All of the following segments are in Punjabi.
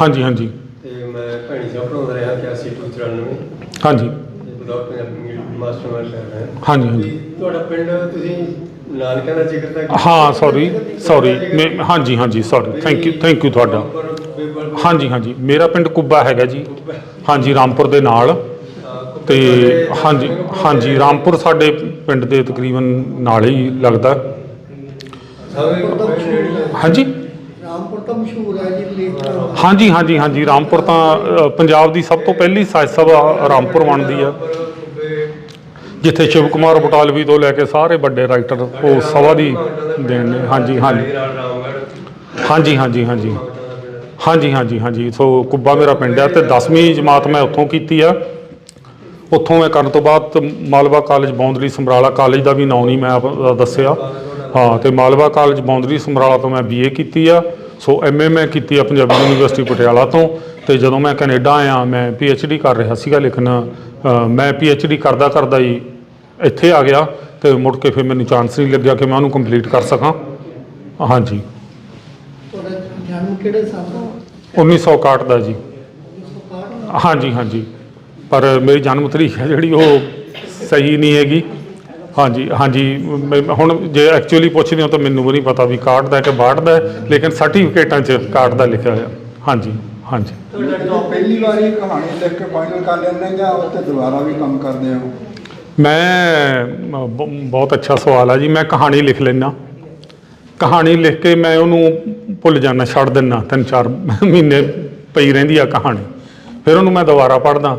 ਹਾਂਜੀ ਹਾਂਜੀ। ਤੇ ਮੈਂ ਭੈਣੀ ਸਾਹਿਬ ਪੜਾਉਂਦਾ ਰਿਹਾ 8294 ਹਾਂਜੀ। ਤੇ ਬਲਾਕ ਪੰਜਾਬੀ ਮਾਸਟਰਮਾਈਂਡ ਕਰ ਰਿਹਾ। ਹਾਂਜੀ ਹਾਂਜੀ। ਤੇ ਤੁਹਾਡਾ ਪਿੰਡ ਤੁਸੀਂ ਨਾਨਕਿਆਂ ਦਾ ਜ਼ਿਕਰ ਤਾਂ ਕੀਤਾ। ਹਾਂ ਸੌਰੀ ਸੌਰੀ ਹਾਂਜੀ ਹਾਂਜੀ sorry thank you thank you ਤੁਹਾਡਾ। ਬੇਬਲ, ਹਾਂਜੀ ਹਾਂਜੀ। ਮੇਰਾ ਪਿੰਡ ਕੁੱਬਾ ਹੈਗਾ ਜੀ। ਹਾਂਜੀ ਰਾਮਪੁਰ ਦੇ ਨਾਲ। ਕੁੱਬੇ ਤੇ ਤੁਹਾਡੇ ਹਾਂਜੀ ਹਾਂਜੀ ਰਾਮਪੁਰ ਸਾਡੇ ਪਿੰਡ ਦੇ ਤਕਰੀਬਨ ਨਾਲ ਹੀ ਲੱਗਦਾ। ਸਾਰੇ ਹੀ। ਹਾਂਜੀ? ਰਾਮਪੁਰ ਤਾਂ ਮਸ਼ਹੂਰ ਹੈ ਜੀ ਲੇਕ ਹਾਂਜੀ ਹਾਂਜੀ ਹਾਂਜੀ ਰਾਮਪੁਰ ਤਾਂ ਅ, ਪੰਜਾਬ ਦੀ ਸਭ ਤੋਂ ਪਹਿਲੀ ਸਾਜ ਸਭਾ ਰਾਮਪੁਰ ਬਣਦੀ ਆ। ਜਿੱਥੇ ਸ਼ਿਵ ਕੁਮਾਰ ਬਟਾਲਵੀ ਤੋਂ ਲੈ ਕੇ ਸਾਰੇ ਵੱਡੇ ਰਾਈਟਰ ਉਹ ਸਭਾ ਦੀ ਦੇਣ ਨੇ। ਹਾਂਜੀ ਹਾਂਜੀ। ਹਾਂਜੀ ਹਾਂਜੀ ਹਾਂਜੀ। ਹਾਂਜੀ ਹਾਂਜੀ ਹਾਂਜੀ। ਸੋ ਕੁੱਬਾ ਮੇਰਾ ਪਿੰਡ ਹੈ ਤੇ 10ਵੀਂ ਜਮਾਤ ਮੈਂ ਉੱਥੋਂ ਕੀਤੀ ਆ। ਉੱਥੋਂ ਮੈਂ ਕਰਨ ਤੋਂ ਬਾਅਦ ਮਾਲਵਾ ਕਾਲਜ ਬੌਂਦਰੀ ਸਮਰਾਲਾ ਕਾਲਜ ਦਾ ਵੀ ਨਾਂ ਨਹੀਂ ਮੈਂ ਆਪ- ਦੱਸਿਆ। ਹਾਂ ਤੇ ਮਾਲਵਾ ਕਾਲਜ ਬੌਂਦਰੀ ਸਮਰਾਲਾ ਤੋਂ ਮੈਂ ਬੀਏ ਕੀਤੀ ਆ। ਸੋ ਐਮਏ ਮੈਂ ਕੀਤੀ ਆ ਪੰਜਾਬੀ ਯੂਨੀਵਰਸਿਟੀ ਪਟਿਆਲਾ ਤੋਂ ਤੇ ਜਦੋਂ ਮੈਂ ਕੈਨੇਡਾ ਆਇਆ ਮੈਂ ਪੀਐਚਡੀ ਕਰ ਰਿਹਾ ਸੀਗਾ ਲੇਕਿਨ ਮੈਂ ਪੀਐਚਡੀ ਕਰਦਾ ਕਰਦਾ ਹੀ ਇੱਥੇ ਆ ਗਿਆ ਤੇ ਮੁੜ ਕੇ ਫਿਰ ਮੈਨੂੰ ਚਾਂਸ ਨਹੀਂ ਲੱਗਿਆ ਕਿ ਮੈਂ ਉਹਨੂੰ ਕੰਪਲੀਟ ਕਰ ਸਕਾਂ। ਹਾਂਜੀ। ਤੁਹਾਡਾ ਜਨਮ ਕਿਹੜੇ ਸਾਲ ਦਾ? 1961 ਦਾ ਜੀ। 1961 ਹਾਂਜੀ ਹਾਂਜੀ। ਪਰ ਮੇਰੀ ਜਨਮ ਤਰੀਕ ਹੈ ਜਿਹੜੀ ਉਹ ਸਹੀ ਨਹੀਂ ਹੈਗੀ। ਹਾਂਜੀ ਹਾਂਜੀ ਮੈਂ- ਹੁਣ ਜੇ ਐਕਚੁਅਲੀ ਪੁੱਛਦੇ ਹੋ ਤਾਂ ਮੈਨੂੰ ਵੀ ਨਹੀਂ ਪਤਾ ਵੀ ਕਾਰਡ ਦਾ ਕਿ ਬਾੜ ਦਾ ਹੈ, ਲੇਕਿਨ ਸਰਟੀਫਿਕੇਟਾਂ 'ਚ ਕਾਰਡ ਦਾ ਲਿਖਿਆ ਹੋਇਆ। ਹਾਂਜੀ ਹਾਂਜੀ। ਜਦੋਂ ਪਹਿਲੀ ਵਾਰੀ ਕਹਾਣੀ ਲਿਖ ਕੇ ਫਾਈਨਲ ਕਰ ਲੈਂਦੇ ਜਾਂ ਉੱਤੇ ਦੁਬਾਰਾ ਵੀ ਕੰਮ ਕਰਦੇ ਹੋ? ਮੈਂ ਮ- ਬ- ਬਹੁਤ ਅੱਛਾ ਸਵਾਲ ਆ ਜੀ ਮੈਂ ਕਹਾਣੀ ਲਿਖ ਲੈਣਾ ਕਹਾਣੀ ਲਿਖ ਕੇ ਮੈਂ ਉਹਨੂੰ ਭੁੱਲ ਜਾਣਾ ਛੱਡ ਦਿੰਨਾ ਤਿੰਨ ਚਾਰ ਮਹੀਨੇ ਪਈ ਰਹਿੰਦੀ ਆ ਕਹਾਣੀ। ਫਿਰ ਉਹਨੂੰ ਮੈਂ ਦੁਬਾਰਾ ਪੜ੍ਹਦਾ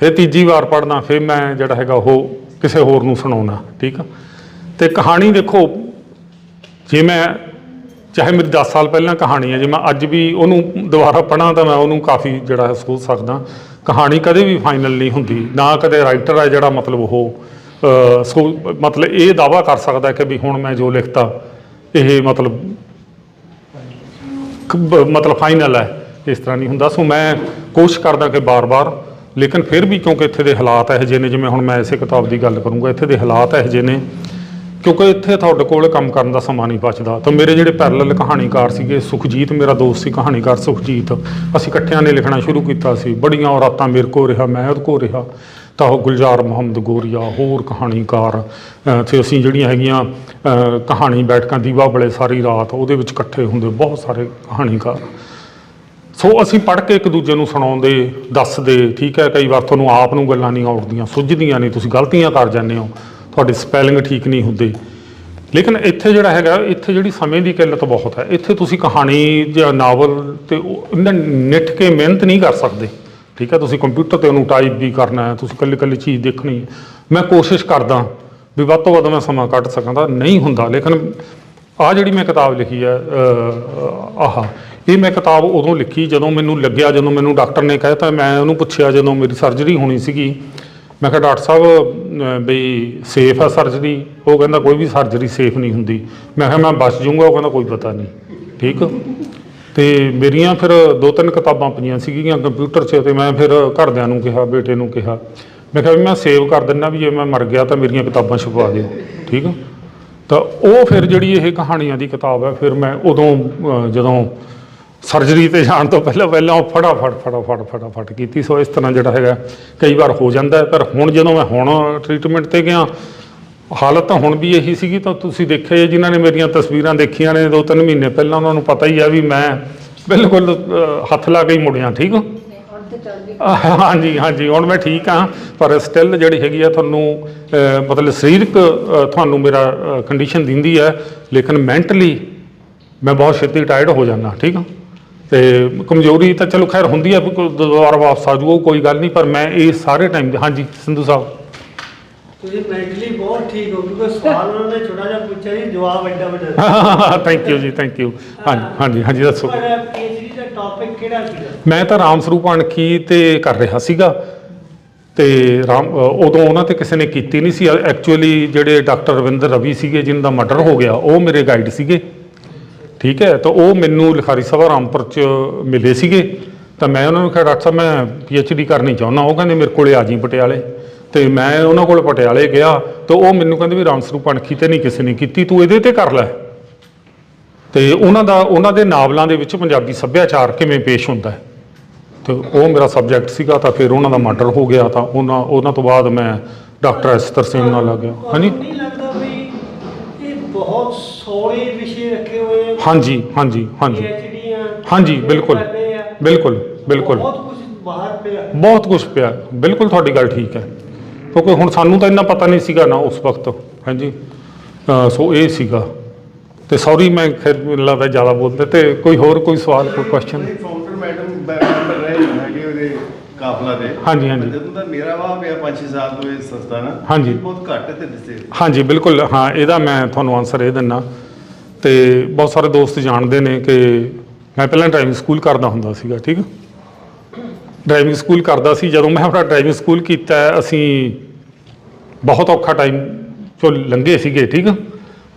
ਫਿਰ ਤੀਜੀ ਵਾਰ ਪੜ੍ਹਦਾ ਫਿਰ ਮੈਂ ਜਿਹੜਾ ਹੈਗਾ ਉਹ ਕਿਸੇ ਹੋਰ ਨੂੰ ਸੁਣਾਉਣਾ ਠੀਕ ਆ? ਤੇ ਕਹਾਣੀ ਦੇਖੋ ਜੇ ਮੈਂ ਚਾਹੇ ਮੇਰੀ 10 ਸਾਲ ਪਹਿਲਾਂ ਕਹਾਣੀ ਹੈ ਜੇ ਮੈਂ ਅੱਜ ਵੀ ਉਹਨੂੰ ਦੁਬਾਰਾ ਪੜ੍ਹਾਂ ਤਾਂ ਮੈਂ ਉਹਨੂੰ ਕਾਫੀ ਜਿਹੜਾ ਹੈ ਸੋਚ ਸਕਦਾ। ਕਹਾਣੀ ਕਦੇ ਵੀ ਫਾਈਨਲ ਨਹੀਂ ਹੁੰਦੀ ਨਾ ਕਦੇ ਰਾਈਟਰ ਹੈ ਜਿਹੜਾ ਮਤਲਬ ਉਹ ਅ, ਸੋ ਮਤਲਬ ਇਹ ਦਾਵਾ ਕਰ ਸਕਦਾ ਕਿ ਵੀ ਹੁਣ ਮੈਂ ਜੋ ਲਿਖਤਾ ਇਹ ਮਤਲਬ ਮਤਲਬ ਫਾਈਨਲ ਹੈ। ਇਸ ਤਰ੍ਹਾਂ ਨਹੀਂ ਹੁੰਦਾ। ਸੋ ਮੈਂ ਕੋਸ਼ਿਸ਼ ਕਰਦਾ ਕਿ ਬਾਰ-ਬਾਰ ਲੇਕਿਨ ਫਿਰ ਵੀ ਕਿਉਂਕਿ ਇੱਥੇ ਦੇ ਹਾਲਾਤ ਇਹੋ ਜਿਹੇ ਨੇ, ਜਿਵੇਂ ਹੁਣ ਮੈਂ ਇਸੇ ਕਿਤਾਬ ਦੀ ਗੱਲ ਕਰੂੰਗਾ, ਇੱਥੇ ਦੇ ਹਾਲਾਤ ਇਹੋ ਜਿਹੇ ਨੇ, ਕਿਉਂਕਿ ਇੱਥੇ ਤੁਹਾਡੇ ਕੋਲ ਕੰਮ ਕਰਨ ਦਾ ਸਮਾਂ ਨਹੀਂ ਬਚਦਾ। ਤਾਂ ਮੇਰੇ ਜਿਹੜੇ ਪੈਰਲਲ ਕਹਾਣੀਕਾਰ ਸੀਗੇ, ਸੁਖਜੀਤ, ਮੇਰਾ ਦੋਸਤ ਸੀ ਕਹਾਣੀਕਾਰ ਸੁਖਜੀਤ, ਅਸੀਂ ਇਕੱਠਿਆਂ ਨੇ ਲਿਖਣਾ ਸ਼ੁਰੂ ਕੀਤਾ ਸੀ। ਬੜੀਆਂ ਰਾਤਾਂ ਮੇਰੇ ਕੋ ਰਿਹਾ, ਮੈਂ ਉਹਦੇ ਕੋ ਰਿਹਾ। ਤਾਂ ਉਹ ਗੁਲਜ਼ਾਰ ਮੁਹੰਮਦ ਗੋਰੀਆ, ਹੋਰ ਕਹਾਣੀਕਾਰ, ਅਹ, ਤੇ ਅਸੀਂ ਜਿਹੜੀਆਂ ਹੈਗੀਆਂ ਕਹਾਣੀ ਬੈਠਕਾਂ ਦੀਵਾ ਬਲੇ ਸਾਰੀ ਰਾਤ ਉਹਦੇ ਵਿੱਚ ਇਕੱਠੇ ਹੁੰਦੇ, ਬਹੁਤ ਸਾਰੇ ਕਹਾਣੀਕਾਰ। ਸੋ ਅਸੀਂ ਪੜ੍ਹ ਕੇ ਇੱਕ ਦੂਜੇ ਨੂੰ ਸੁਣਾਉਂਦੇ, ਦੱਸਦੇ, ਠੀਕ ਹੈ, ਕਈ ਵਾਰ ਤੁਹਾਨੂੰ ਆਪ ਨੂੰ ਗੱਲਾਂ ਨਹੀਂ ਆਉਂਦੀਆਂ, ਸੁੱਝਦੀਆਂ ਨਹੀਂ, ਤੁਸੀਂ ਗਲਤੀਆਂ ਕਰ ਜਾਂਦੇ ਹੋ, ਤੁਹਾਡੇ ਸਪੈਲਿੰਗ ਠੀਕ ਨਹੀਂ ਹੁੰਦੇ। ਲੇਕਿਨ ਇੱਥੇ ਜਿਹੜਾ ਹੈਗਾ, ਇੱਥੇ ਜਿਹੜੀ ਸਮੇਂ ਦੀ ਕਿੱਲਤ ਬਹੁਤ ਹੈ, ਇੱਥੇ ਤੁਸੀਂ ਕਹਾਣੀ ਜਾਂ ਨਾਵਲ ਤੇ ਉਹ ਇਹਨਾਂ ਨਿੱਠ ਕੇ ਮਿਹਨਤ ਨਹੀਂ ਕਰ ਸਕਦੇ, ਠੀਕ ਹੈ, ਤੁਸੀਂ ਕੰਪਿਊਟਰ ਤੇ ਉਹਨੂੰ ਟਾਈਪ ਵੀ ਕਰਨਾ ਹੈ, ਤੁਸੀਂ ਕੱਲੀ ਕੱਲੀ ਚੀਜ਼ ਦੇਖਣੀ ਹੈ। ਮੈਂ ਕੋਸ਼ਿਸ਼ ਕਰਦਾ ਵੀ ਵੱਧ ਤੋਂ ਵੱਧ ਮੈਂ ਸਮਾਂ ਕੱਢ ਸਕਾਂ ਤਾਂ ਨਹੀਂ ਹੁੰਦਾ, ਲੇਕਿਨ ਆ ਜਿਹੜੀ ਮੈਂ ਕਿਤਾਬ ਲਿਖੀ ਹੈ ਆਹ, ਇਹ ਮੈਂ ਕਿਤਾਬ ਉਦੋਂ ਲਿਖੀ ਜਦੋਂ ਮੈਨੂੰ ਲੱਗਿਆ, ਜਦੋਂ ਮੈਨੂੰ ਡਾਕਟਰ ਨੇ ਕਹਿਤਾ ਮੈਂ ਉਹਨੂੰ ਪੁੱਛਿਆ ਜਦੋਂ ਮੇਰੀ ਸਰਜਰੀ ਹੋਣੀ ਸੀਗੀ। ਮੈਂ ਕਿਹਾ, ਡਾਕਟਰ ਸਾਹਿਬ ਬਈ ਸੇਫ ਆ ਸਰਜਰੀ ਉਹ ਕਹਿੰਦਾ, ਕੋਈ ਵੀ ਸਰਜਰੀ ਸੇਫ ਨਹੀਂ ਹੁੰਦੀ। ਮੈਂ ਕਿਹਾ, ਮੈਂ ਬਚ ਜਾਊਂਗਾ। ਉਹ ਕਹਿੰਦਾ, ਕੋਈ ਪਤਾ ਨਹੀਂ। ਠੀਕ? ਤੇ ਮੇਰੀਆਂ ਫਿਰ ਦੋ ਤਿੰਨ ਕਿਤਾਬਾਂ ਪਈਆਂ ਸੀਗੀਆਂ ਕੰਪਿਊਟਰ 'ਚ ਤੇ ਮੈਂ ਫਿਰ ਘਰਦਿਆਂ ਨੂੰ ਕਿਹਾ, ਬੇਟੇ ਨੂੰ ਕਿਹਾ। ਮੈਂ ਕਿਹਾ ਵੀ ਮੈਂ ਸੇਵ ਕਰ ਦਿੰਦਾ ਵੀ ਜੇ ਮੈਂ ਮਰ ਗਿਆ ਤਾਂ ਮੇਰੀਆਂ ਕਿਤਾਬਾਂ ਛਪਵਾ ਦਿਓ। ਠੀਕ? ਤਾਂ ਉਹ ਫਿਰ ਜਿਹੜੀ ਇਹ ਕਹਾਣੀਆਂ ਦੀ ਕਿਤਾਬ ਹੈ ਫਿਰ ਮੈਂ ਉਦੋਂ ਅਹ, ਜਦੋਂ ਸਰਜਰੀ ਤੇ ਜਾਣ ਤੋਂ ਪਹਿਲਾਂ ਪਹਿਲਾਂ ਉਹ ਫਟਾਫਟ ਫਟਾਫਟ ਫਟਾਫਟ ਕੀਤੀ। ਸੋ ਇਸ ਤਰ੍ਹਾਂ ਜਿਹੜਾ ਹੈਗਾ ਕਈ ਵਾਰ ਹੋ ਜਾਂਦਾ ਹੈ, ਪਰ ਹੁਣ ਜਦੋਂ ਮੈਂ ਹੁਣ ਟ੍ਰੀਟਮੈਂਟ ਤੇ ਗਿਆ ਹਾਲਤ ਤਾਂ ਹੁਣ ਵੀ ਇਹੀ ਸੀਗੀ ਤਾਂ ਤੁਸੀਂ ਦੇਖਿਆ ਹੀ ਹੈ, ਜਿਨ੍ਹਾਂ ਨੇ ਮੇਰੀਆਂ ਤਸਵੀਰਾਂ ਦੇਖੀਆਂ ਨੇ ਦੋ ਤਿੰਨ ਮਹੀਨੇ ਪਹਿਲਾਂ ਉਹਨਾਂ ਨੂੰ ਪਤਾ ਹੀ ਆ ਵੀ ਮੈਂ ਬਿਲਕੁਲ ਅਹ, ਹੱਥ ਲਾ ਕੇ ਹੀ ਮੁੜਿਆ ਠੀਕ ਆ ਹਾਂਜੀ ਹਾਂਜੀ ਹੁਣ ਮੈਂ ਠੀਕ ਹਾਂ ਪਰ ਸਟਿਲ ਜਿਹੜੀ ਹੈਗੀ ਆ ਤੁਹਾਨੂੰ ਅਹ, ਮਤਲਬ ਸਰੀਰਕ ਅਹ, ਤੁਹਾਨੂੰ ਮੇਰਾ ਕੰਡੀਸ਼ਨ ਦਿੰਦੀ ਹੈ ਲੇਕਿਨ ਮੈਂਟਲੀ ਮੈਂ ਬਹੁਤ ਛੇਤੀ ਟਾਇਰਡ ਹੋ ਜਾਂਦਾ ਠੀਕ ਆ? ਤੇ ਕਮਜ਼ੋਰੀ ਤਾਂ ਚਲੋ ਖੈਰ ਹੁੰਦੀ ਹੈ ਵੀ ਕੋਈ ਦੁਬਾਰਾ ਵਾਪਸ ਆ ਜਾਊਗਾ ਕੋਈ ਗੱਲ ਨਹੀਂ ਪਰ ਮੈਂ ਇਹ ਸਾਰੇ ਟਾਈਮ ਹਾਂਜੀ ਸਿੰਧੂ ਸਾਹਿਬ। ਤੁਸੀਂ ਮੈਂਟਲੀ ਬਹੁਤ ਠੀਕ ਹੋ ਕਿਉਂਕਿ ਸਵਾਲ ਉਹਨਾਂ ਨੇ ਛੋਟਾ ਜਿਹਾ ਪੁੱਛਿਆ ਸੀ ਜਵਾਬ ਐਡਾ ਵੱਡਾ ਥੈਂਕ ਯੂ ਜੀ ਥੈਂਕ ਯੂ ਹਾਂਜੀ ਹਾਂਜੀ ਹਾਂਜੀ ਦੱਸੋ। ਪਰ ਪੀਐਚਡੀ ਦਾ ਟੌਪਿਕ ਕਿਹੜਾ ਸੀਗਾ? ਮੈਂ ਤਾਂ ਰਾਮ ਸਰੂਪ ਅਣਖੀ ਤੇ ਕਰ ਰਿਹਾ ਸੀਗਾ। ਤੇ ਰਾਮ ਅ, ਉਦੋਂ ਉਹਨਾਂ ਤੇ ਕਿਸੇ ਨੇ ਕੀਤੀ ਨਹੀਂ ਸੀ। ਐਕਚੁਅਲੀ ਜਿਹੜੇ ਡਾਕਟਰ ਰਵਿੰਦਰ ਰਵੀ ਸੀਗੇ ਜਿਨ੍ਹਾਂ ਦਾ ਮਰਡਰ ਹੋ ਗਿਆ ਉਹ ਮੇਰੇ ਗਾਈਡ ਸੀਗੇ। ਠੀਕ ਹੈ ਤਾਂ ਉਹ ਮੈਨੂੰ ਲਿਖਾਰੀ ਸਭਾ ਰਾਮਪੁਰ ਚ ਮਿਲੇ ਸੀਗੇ। ਤਾਂ ਮੈਂ ਉਹਨਾਂ ਨੂੰ ਕਿਹਾ ਡਾਕਟਰ ਸਾਹਿਬ ਮੈਂ ਪੀਐਚਡੀ ਕਰਨੀ ਚਾਹੁੰਦਾ। ਉਹ ਕਹਿੰਦੇ ਮੇਰੇ ਕੋਲੇ ਆ ਜੀ ਪਟਿਆਲੇ। ਤੇ ਮੈਂ ਉਹਨਾਂ ਕੋਲ ਪਟਿਆਲੇ ਗਿਆ ਤਾਂ ਉਹ ਮੈਨੂੰ ਕਹਿੰਦੇ ਵੀ ਰਾਮ ਸਰੂਪ ਅਣਖੀ ਤੇ ਨਹੀਂ ਕਿਸੇ ਨੇ ਕੀਤੀ ਤੂੰ ਇਹਦੇ ਤੇ ਕਰ ਲੈ। ਤੇ ਉਹਨਾਂ ਦਾ ਉਹਨਾਂ ਦੇ ਨਾਵਲਾਂ ਦੇ ਵਿੱਚ ਪੰਜਾਬੀ ਸੱਭਿਆਚਾਰ ਕਿਵੇਂ ਪੇਸ਼ ਹੁੰਦਾ ਹੈ? ਤੇ ਉਹ ਮੇਰਾ ਸਬਜੈਕਟ ਸੀਗਾ ਤਾਂ ਫਿਰ ਉਹਨਾਂ ਦਾ ਮਰਡਰ ਹੋ ਗਿਆ ਤਾਂ ਉਹਨਾਂ ਉਹਨਾਂ ਤੋਂ ਬਾਅਦ ਮੈਂ ਡਾਕਟਰ ਐਸ ਤਰਸੇਮ ਨਾਲ ਲੱਗ ਗਿਆ। ਹਾਂਜੀ? ਤੁਹਾਨੂੰ ਨਹੀਂ ਲੱਗਦਾ ਵੀ ਇਹ ਬਹੁਤ ਸੋਹਣੇ ਵਿਸ਼ੇ ਰੱਖੇ ਹੋਏ ਹਾਂਜੀ ਹਾਂਜੀ ਹਾਂਜੀ। ਹਾਂਜੀ ਬਿਲਕੁਲ। ਬਿਲਕੁਲ ਬਿਲਕੁਲ। ਬਹੁਤ ਕੁਝ ਬਾਹਰ ਪਿਆ। ਬਹੁਤ ਕੁਝ ਪਿਆ। ਬਿਲਕੁਲ ਤੁਹਾਡੀ ਗੱਲ ਠੀਕ ਹੈ। ਕਿਉਂਕਿ ਹੁਣ ਸਾਨੂੰ ਤਾਂ ਇੰਨਾ ਪਤਾ ਨਹੀਂ ਸੀਗਾ ਨਾ ਉਸ ਵਕਤ ਹਾਂਜੀ। ਅਹ ਸੋ ਇਹ ਸੀਗਾ। ਤੇ ਸੌਰੀ ਮੈਂ ਫਿਰ ਮੈਨੂੰ ਲੱਗਦਾ ਜ਼ਿਆਦਾ ਬੋਲਦੇ ਤੇ ਕੋਈ ਹੋਰ ਕੋਈ ਸਵਾਲ ਕੋਈ ਕੁਐਸਚਨ ਫਾਊਂਡਰ ਮੈਡਮ ਮੈਂਬਰ ਰਹੇ ਹੋਏ ਹੈਗੇ ਉਹਦੇ ਕਾਫਲਾ ਦੇ। ਹਾਂਜੀ, ਹਾਂਜੀ। ਜਦੋਂ ਦਾ ਮੇਰਾ ਵਾਹ ਪਿਆ 5-6 ਸਾਲ ਤੋਂ ਇਹ ਸੰਸਥਾ ਨਾ ਹਾਂਜੀ। ਇਹ ਬਹੁਤ ਘੱਟ ਤੇ ਦਿਸੇ ਹਾਂਜੀ ਬਿਲਕੁਲ ਹਾਂ ਇਹਦਾ ਮੈਂ ਤੁਹਾਨੂੰ ਆਨਸਰ ਇਹ ਦਿੰਨਾ। ਤੇ ਬਹੁਤ ਸਾਰੇ ਦੋਸਤ ਜਾਣਦੇ ਨੇ ਕਿ ਮੈਂ ਪਹਿਲਾਂ ਡਰਾਈਵਿੰਗ ਸਕੂਲ ਕਰਦਾ ਹੁੰਦਾ ਸੀਗਾ ਠੀਕ? ਡਰਾਈਵਿੰਗ ਸਕੂਲ ਕਰਦਾ ਸੀ। ਜਦੋਂ ਮੈਂ ਆਪਣਾ ਡਰਾਈਵਿੰਗ ਸਕੂਲ ਕੀਤਾ, ਅਸੀਂ ਬਹੁਤ ਔਖਾ ਟਾਈਮ ਚੋਂ ਲੰਘੇ ਸੀਗੇ, ਠੀਕ?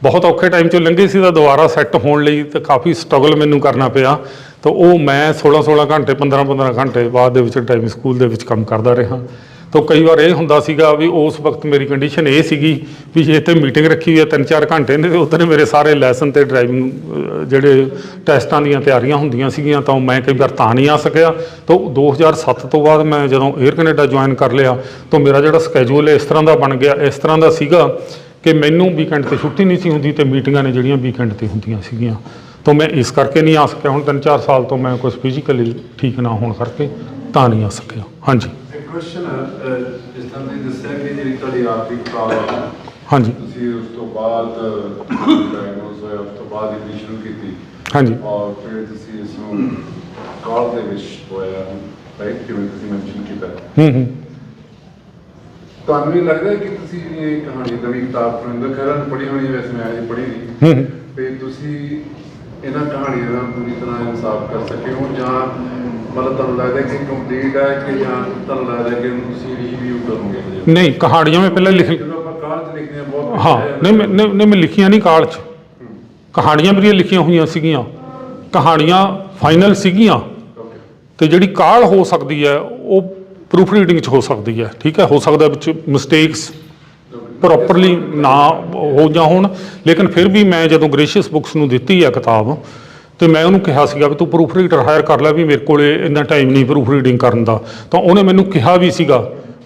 ਬਹੁਤ ਔਖੇ ਟਾਈਮ ਚੋਂ ਲੰਘੇ ਸੀ ਤਾਂ ਦੁਬਾਰਾ ਸੈੱਟ ਹੋਣ ਲਈ ਤੇ ਕਾਫੀ ਸਟਰਗਲ ਮੈਨੂੰ ਕਰਨਾ ਪਿਆ। ਤਾਂ ਉਹ ਮੈਂ 16 16 ਘੰਟੇ 15 15 ਘੰਟੇ ਬਾਅਦ ਦੇ ਵਿੱਚ ਡਰਾਈਵਿੰਗ ਸਕੂਲ ਦੇ ਵਿੱਚ ਕੰਮ ਕਰਦਾ ਰਿਹਾ। ਤਾਂ ਕਈ ਵਾਰ ਇਹ ਹੁੰਦਾ ਸੀਗਾ ਵੀ ਉਸ ਵਕਤ ਮੇਰੀ ਕੰਡੀਸ਼ਨ ਇਹ ਸੀਗੀ ਵੀ ਜੇ ਇੱਥੇ ਮੀਟਿੰਗ ਰੱਖੀ ਹੋਈ ਹੈ 3-4 ਘੰਟੇ ਨੇ, ਤੇ ਉੱਧਰ ਮੇਰੇ ਸਾਰੇ ਲੈਸਨ ਤੇ ਡਰਾਈਵਿੰਗ ਜਿਹੜੇ ਟੈਸਟਾਂ ਦੀਆਂ ਤਿਆਰੀਆਂ ਹੁੰਦੀਆਂ ਸੀਗੀਆਂ, ਤਾਂ ਮੈਂ ਕਈ ਵਾਰ ਤਾਂ ਨਹੀਂ ਆ ਸਕਿਆ। ਤਾਂ 2007 ਤੋਂ ਬਾਅਦ ਮੈਂ ਜਦੋਂ 에ਅਰ ਕੈਨੇਡਾ ਜੁਆਇਨ ਕਰ ਲਿਆ, ਤਾਂ ਮੇਰਾ ਜਿਹੜਾ ਸਕੇਜੂਲ ਇਸ ਤਰ੍ਹਾਂ ਦਾ ਬਣ ਗਿਆ, ਇਸ ਤਰ੍ਹਾਂ ਦਾ ਸੀਗਾ ਕਿ ਮੈਨੂੰ ਵੀਕਐਂਡ ਤੇ ਛੁੱਟੀ ਨਹੀਂ ਸੀ ਹੁੰਦੀ ਤੇ ਮੀਟਿੰਗਾਂ ਨੇ ਜਿਹੜੀਆਂ ਵੀਕਐਂਡ ਤੇ ਹੁੰਦੀਆਂ ਸੀਗੀਆਂ। ਤਾਂ ਮੈਂ ਇਸ ਕਰਕੇ ਨਹੀਂ ਆ ਸਕਿਆ, ਹੁਣ 3-4 ਸਾਲ ਤੋਂ ਮੈਂ ਕੁਝ ਫਿਜ਼ੀਕਲੀ ਠੀਕ ਨਾ ਹੋਣ ਕਰਕੇ ਤਾਂ ਨਹੀਂ ਆ ਸਕਿਆ। ਹਾਂਜੀ। ਕੁਐਸਚਨ ਹੈ ਜਿਸ ਤਰ੍ਹਾਂ ਤੁਸੀਂ ਦੱਸਿਆ ਕਿ ਜਿਹੜੀ ਤੁਹਾਡੀ ਆਰਥਿਕ ਪ੍ਰੋਬਲਮ ਹਾਂਜੀ। ਤੁਸੀਂ ਉਸ ਤੋਂ ਬਾਅਦ ਡਾਇਗਨੋਸ ਹੋਇਆ ਉਸ ਤੋਂ ਬਾਅਦ ਹੀ ਸ਼ੁਰੂ ਕੀਤੀ। ਹਾਂਜੀ। ਔਰ ਫਿਰ ਤੁਸੀਂ ਇਸ ਨੂੰ ਕਾਲ ਦੇ ਵਿੱਚ ਹੋਇਆ ਰਾਈਟ ਜਿਵੇਂ ਤੁਸੀਂ ਮੈਂਸ਼ਨ ਕੀਤਾ। ਹੂੰ ਹੂੰ। ਤੁਹਾਨੂੰ ਇਹ ਲੱਗਦਾ ਹੈ ਕਿ ਤੁਸੀਂ ਇਹ ਕਹਾਣੀ ਨਵੀਂ ਕਿਤਾਬ ਪਰਿੰਦਰ ਖਹਿਰਾ ਨੇ ਪੜ੍ਹੀ ਹੋਣੀ ਵੈਸੇ ਮੈਂ ਅਜੇ ਪੜ੍ਹੀ ਨਹੀਂ। ਹੂੰ। ਤੇ ਤੁਸੀਂ ਇਹਨਾਂ ਕਹਾਣੀਆਂ ਦਾ ਪੂਰੀ ਤਰ੍ਹਾਂ ਇਨਸਾਫ ਕਰ ਸਕੇ ਹੋ ਜਾਂ ਮਤਲਬ ਤੁਹਾਨੂੰ ਲੱਗਦਾ ਕਿ ਕੰਪਲੀਟ ਹੈ ਕਿ ਜਾਂ ਤੁਹਾਨੂੰ ਲੱਗਦਾ ਕਿ ਤੁਸੀਂ ਰੀਵਿਊ ਕਰੋਗੇ? ਨਹੀਂ ਕਹਾਣੀਆਂ ਮੈਂ ਪਹਿਲਾਂ ਲਿਖ ਜਦੋਂ ਆਪਾਂ ਕਾਲ ਚ ਲਿਖਦੇ ਹਾਂ ਬਹੁਤ ਹਾਂ ਨਹੀਂ ਮੈਂ ਨਹੀਂ ਮੈਂ ਲਿਖੀਆਂ ਨਹੀਂ ਕਾਲ 'ਚ ਕਹਾਣੀਆਂ ਮੇਰੀਆਂ ਲਿਖੀਆਂ ਹੋਈਆਂ ਸੀਗੀਆਂ। ਕਹਾਣੀਆਂ ਫਾਈਨਲ ਸੀਗੀਆਂ। ਤੇ ਜਿਹੜੀ ਕਾਲ ਹੋ ਸਕਦੀ ਹੈ ਉਹ ਪ੍ਰੂਫ ਰੀਡਿੰਗ 'ਚ ਹੋ ਸਕਦੀ ਹੈ। ਠੀਕ ਹੈ? ਹੋ ਸਕਦਾ ਵਿੱਚ ਮਿਸਟੇਕਸ ਪ੍ਰੋਪਰਲੀ ਨਾ ਹੋ ਜਾਂ ਹੋਣ, ਲੇਕਿਨ ਫਿਰ ਵੀ ਮੈਂ ਜਦੋਂ ਗ੍ਰੇਸ਼ੀਅਸ ਬੁੱਕਸ ਨੂੰ ਦਿੱਤੀ ਆ ਕਿਤਾਬ, ਤੇ ਮੈਂ ਉਹਨੂੰ ਕਿਹਾ ਸੀਗਾ ਵੀ ਤੂੰ ਪ੍ਰੂਫ ਰੀਡਰ ਹਾਇਰ ਕਰ ਲੈ ਵੀ ਮੇਰੇ ਕੋਲੇ ਇੰਨਾ ਟਾਈਮ ਨਹੀਂ ਪ੍ਰੂਫ ਰੀਡਿੰਗ ਕਰਨ ਦਾ। ਤਾਂ ਉਹਨੇ ਮੈਨੂੰ ਕਿਹਾ ਵੀ ਸੀਗਾ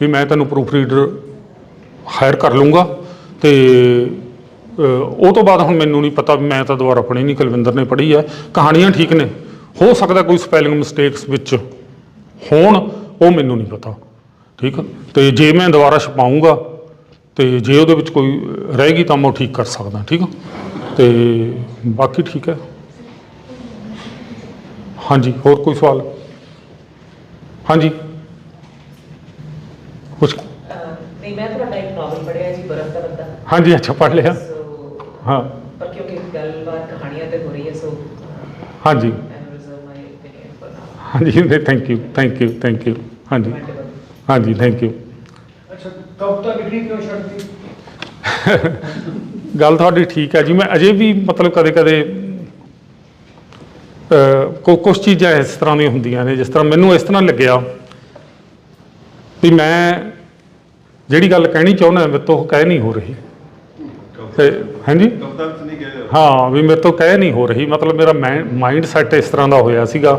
ਵੀ ਮੈਂ ਤੈਨੂੰ ਪ੍ਰੂਫ ਰੀਡਰ ਹਾਇਰ ਕਰ ਲੂੰਗਾ ਤੇ ਉਹ ਤੋਂ ਬਾਅਦ ਹੁਣ ਮੈਨੂੰ ਨਹੀਂ ਪਤਾ ਵੀ ਮੈਂ ਤਾਂ ਦੁਬਾਰਾ ਪੜ੍ਹੀ ਨਹੀਂ, ਕੁਲਵਿੰਦਰ ਨੇ ਪੜ੍ਹੀ ਹੈ ਕਹਾਣੀਆਂ ਠੀਕ ਨੇ, ਹੋ ਸਕਦਾ ਕੋਈ ਸਪੈਲਿੰਗ ਮਿਸਟੇਕਸ ਵਿੱਚ ਹੋਣ, ਉਹ ਮੈਨੂੰ ਨਹੀਂ ਪਤਾ। ਠੀਕ ਆ? ਤੇ ਜੇ ਮੈਂ ਦੁਬਾਰਾ ਛਪਾਉਂਗਾ ਤੇ ਜੇ ਉਹਦੇ ਵਿੱਚ ਕੋਈ ਰਹੇਗੀ ਤਾਂ ਮੈਂ ਉਹ ਠੀਕ ਕਰ ਸਕਦਾ ਠੀਕ ਆ? ਤੇ ਬਾਕੀ ਠੀਕ ਹੈ। ਹਾਂਜੀ ਹੋਰ ਕੋਈ ਸਵਾਲ? ਹਾਂਜੀ। ਕੁਛ? ਅਹ ਨਹੀਂ ਮੈਂ ਤੁਹਾਡਾ ਇੱਕ ਨਾਵਲ ਪੜ੍ਹਿਆ ਜੀ ਬਰਫ਼ ਦਾ ਬੰਦਾ। ਹਾਂਜੀ ਅੱਛਾ ਪੜ੍ਹ ਲਿਆ। ਹਾਂ। ਪਰ ਕਿਉਂਕਿ ਗੱਲਬਾਤ ਕਹਾਣੀਆਂ ਤੇ ਹੋ ਰਹੀ ਹੈ ਸੋ ਹਾਂਜੀ। ਮਾਈ ਓਪੀਨੀਅਨ ਫॉर ਨਾउ ਹਾਂਜੀ thank you thank you thank you ਹਾਂਜੀ। ਹਾਂਜੀ ਥੈਂਕ ਯੂ ਅੱਛਾ ਕਵਿਤਾ ਲਿਖਣੀ ਕਿਉਂ ਛੱਡਤੀ? ਗੱਲ ਤੁਹਾਡੀ ਠੀਕ ਹੈ ਜੀ। ਮੈਂ ਅਜੇ ਵੀ ਮਤਲਬ ਕਦੇ ਕਦੇ ਕੋ ਕੁਝ ਚੀਜ਼ਾਂ ਇਸ ਤਰ੍ਹਾਂ ਦੀਆਂ ਹੁੰਦੀਆਂ ਨੇ ਜਿਸ ਤਰ੍ਹਾਂ ਮੈਨੂੰ ਇਸ ਤਰ੍ਹਾਂ ਲੱਗਿਆ ਵੀ ਮੈਂ ਜਿਹੜੀ ਗੱਲ ਕਹਿਣੀ ਚਾਹੁੰਦਾ ਮੇਰੇ ਤੋਂ ਉਹ ਕਹਿ ਨਹੀਂ ਹੋ ਰਹੀ। ਤੇ ਹਾਂਜੀ? ਕਵਿਤਾ ਵਿੱਚ ਨਹੀਂ ਕਹਿ ਹਾਂ? ਵੀ ਮੇਰੇ ਤੋਂ ਕਹਿ ਨਹੀਂ ਹੋ ਰਹੀ। ਮਤਲਬ ਮੇਰਾ ਮਾਈਂਡ ਸੈਟ ਇਸ ਤਰ੍ਹਾਂ ਦਾ ਹੋਇਆ ਸੀਗਾ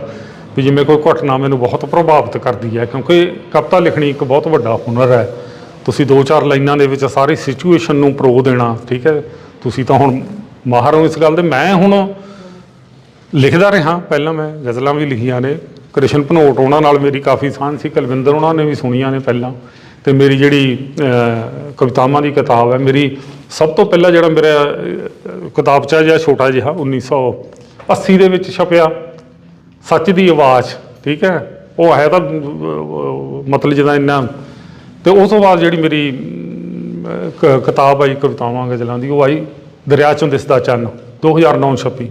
ਵੀ ਜਿਵੇਂ ਕੋਈ ਘਟਨਾ ਮੈਨੂੰ ਬਹੁਤ ਪ੍ਰਭਾਵਿਤ ਕਰਦੀ ਹੈ ਕਿਉਂਕਿ ਕਵਿਤਾ ਲਿਖਣੀ ਇੱਕ ਬਹੁਤ ਵੱਡਾ ਹੁਨਰ ਹੈ। ਤੁਸੀਂ ਦੋ ਚਾਰ ਲਾਈਨਾਂ ਦੇ ਵਿੱਚ ਸਾਰੀ ਸਿਚੁਏਸ਼ਨ ਨੂੰ ਪ੍ਰੋ ਦੇਣਾ, ਠੀਕ ਹੈ? ਤੁਸੀਂ ਤਾਂ ਹੁਣ ਮਾਹਰ ਹੋ ਇਸ ਗੱਲ ਦੇ, ਮੈਂ ਹੁਣ ਲਿਖਦਾ ਰਿਹਾ, ਪਹਿਲਾਂ ਮੈਂ ਗਜ਼ਲਾਂ ਵੀ ਲਿਖੀਆਂ ਨੇ। ਕ੍ਰਿਸ਼ਨ ਭਨੋਟ ਉਹਨਾਂ ਨਾਲ ਮੇਰੀ ਕਾਫੀ ਸਾਂਝ ਸੀ, ਕੁਲਵਿੰਦਰ ਉਹਨਾਂ ਨੇ ਵੀ ਸੁਣੀਆਂ ਨੇ ਪਹਿਲਾਂ। ਤੇ ਮੇਰੀ ਜਿਹੜੀ ਕਵਿਤਾਵਾਂ ਦੀ ਕਿਤਾਬ ਹੈ, ਮੇਰੀ ਸਭ ਤੋਂ ਪਹਿਲਾਂ ਜਿਹੜਾ ਮੇਰਾ ਕਿਤਾਬਚਾ ਜਿਹਾ ਛੋਟਾ ਜਿਹਾ 1980 ਦੇ ਵਿੱਚ ਛਪਿਆ, ਸੱਚ ਦੀ ਆਵਾਜ਼, ਠੀਕ ਹੈ? ਉਹ ਹੈ ਤਾਂ ਮਤਲਬ ਜਿਹਦਾ ਇੰਨਾ ਤੇ ਉਸ ਤੋਂ ਬਾਅਦ ਜਿਹੜੀ ਮੇਰੀ ਕ- ਕਿਤਾਬ ਆਈ ਕਵਿਤਾਵਾਂ ਗਜ਼ਲਾਂ ਦੀ ਉਹ ਆਈ ਦਰਿਆ ਚੋਂ ਦਿਸਦਾ ਚੰਨ 2009 ਛਪੀ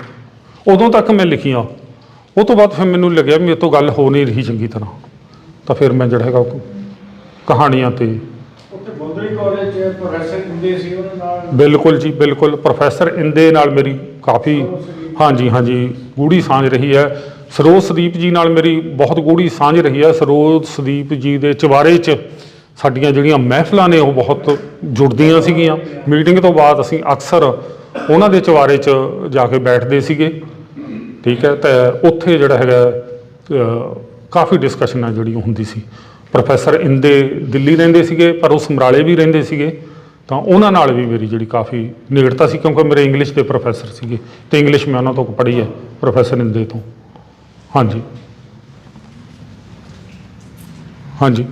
ਉਦੋਂ ਤੱਕ ਮੈਂ ਲਿਖੀਆਂ। ਉਹ ਤੋਂ ਬਾਅਦ ਫਿਰ ਮੈਨੂੰ ਲੱਗਿਆ ਵੀ ਮੇਰੇ ਤੋਂ ਗੱਲ ਹੋ ਨਹੀਂ ਰਹੀ ਚੰਗੀ ਤਰ੍ਹਾਂ। ਤਾਂ ਫਿਰ ਮੈਂ ਜਿਹੜਾ ਹੈਗਾ ਕਹਾਣੀਆਂ ਤੇ ਉੱਥੇ ਬੋਧਰੀ ਕਾਲਜ ਚ ਪ੍ਰੋਫੈਸਰ ਹੁੰਦੇ ਸੀ ਉਹਨਾਂ ਨਾਲ? ਬਿਲਕੁਲ ਜੀ ਬਿਲਕੁਲ। ਪ੍ਰੋਫੈਸਰ ਇੰਦੇ ਨਾਲ ਮੇਰੀ ਕਾਫੀ ਹਾਂਜੀ ਹਾਂਜੀ ਗੂੜੀ ਸਾਂਝ ਰਹੀ ਹੈ। ਸਰੋਜ ਸਦੀਪ ਜੀ ਨਾਲ ਮੇਰੀ ਬਹੁਤ ਗੂੜੀ ਸਾਂਝ ਰਹੀ ਹੈ। ਸਰੋਜ ਸਦੀਪ ਜੀ ਦੇ ਚਵਾਰੇ 'ਚ ਸਾਡੀਆਂ ਜਿਹੜੀਆਂ ਮਹਿਫਲਾਂ ਨੇ, ਉਹ ਬਹੁਤ ਜੁੜਦੀਆਂ ਸੀਗੀਆਂ। ਮੀਟਿੰਗ ਤੋਂ ਬਾਅਦ ਅਸੀਂ ਅਕਸਰ ਉਹਨਾਂ ਦੇ ਚਵਾਰੇ 'ਚ ਜਾ ਕੇ ਬੈਠਦੇ ਸੀਗੇ। ਠੀਕ ਹੈ, ਤੇ ਉੱਥੇ ਜਿਹੜਾ ਹੈਗਾ ਕਾਫੀ ਡਿਸਕਸ਼ਨਾਂ ਜਿਹੜੀਆਂ ਹੁੰਦੀ ਸੀ। ਪ੍ਰੋਫੈਸਰ ਇੰਦੇ ਦਿੱਲੀ ਰਹਿੰਦੇ ਸੀਗੇ, ਪਰ ਉਹ ਸਮਰਾਲੇ ਵੀ ਰਹਿੰਦੇ ਸੀਗੇ। ਤਾਂ ਉਹਨਾਂ ਨਾਲ ਵੀ ਮੇਰੀ ਜਿਹੜੀ ਕਾਫੀ ਨੇੜਤਾ ਸੀ, ਕਿਉਂਕਿ ਮੇਰੇ ਇੰਗਲਿਸ਼ ਦੇ ਪ੍ਰੋਫੈਸਰ ਸੀਗੇ। ਤੇ ਇੰਗਲਿਸ਼ ਮੈਂ ਉਹਨਾਂ ਤੋਂ ਪੜ੍ਹੀ ਹੈ ਪ੍ਰੋਫੈਸਰ ਇੰਦੇ ਤੋਂ। ਹਾਂਜੀ। ਹਾਂਜੀ।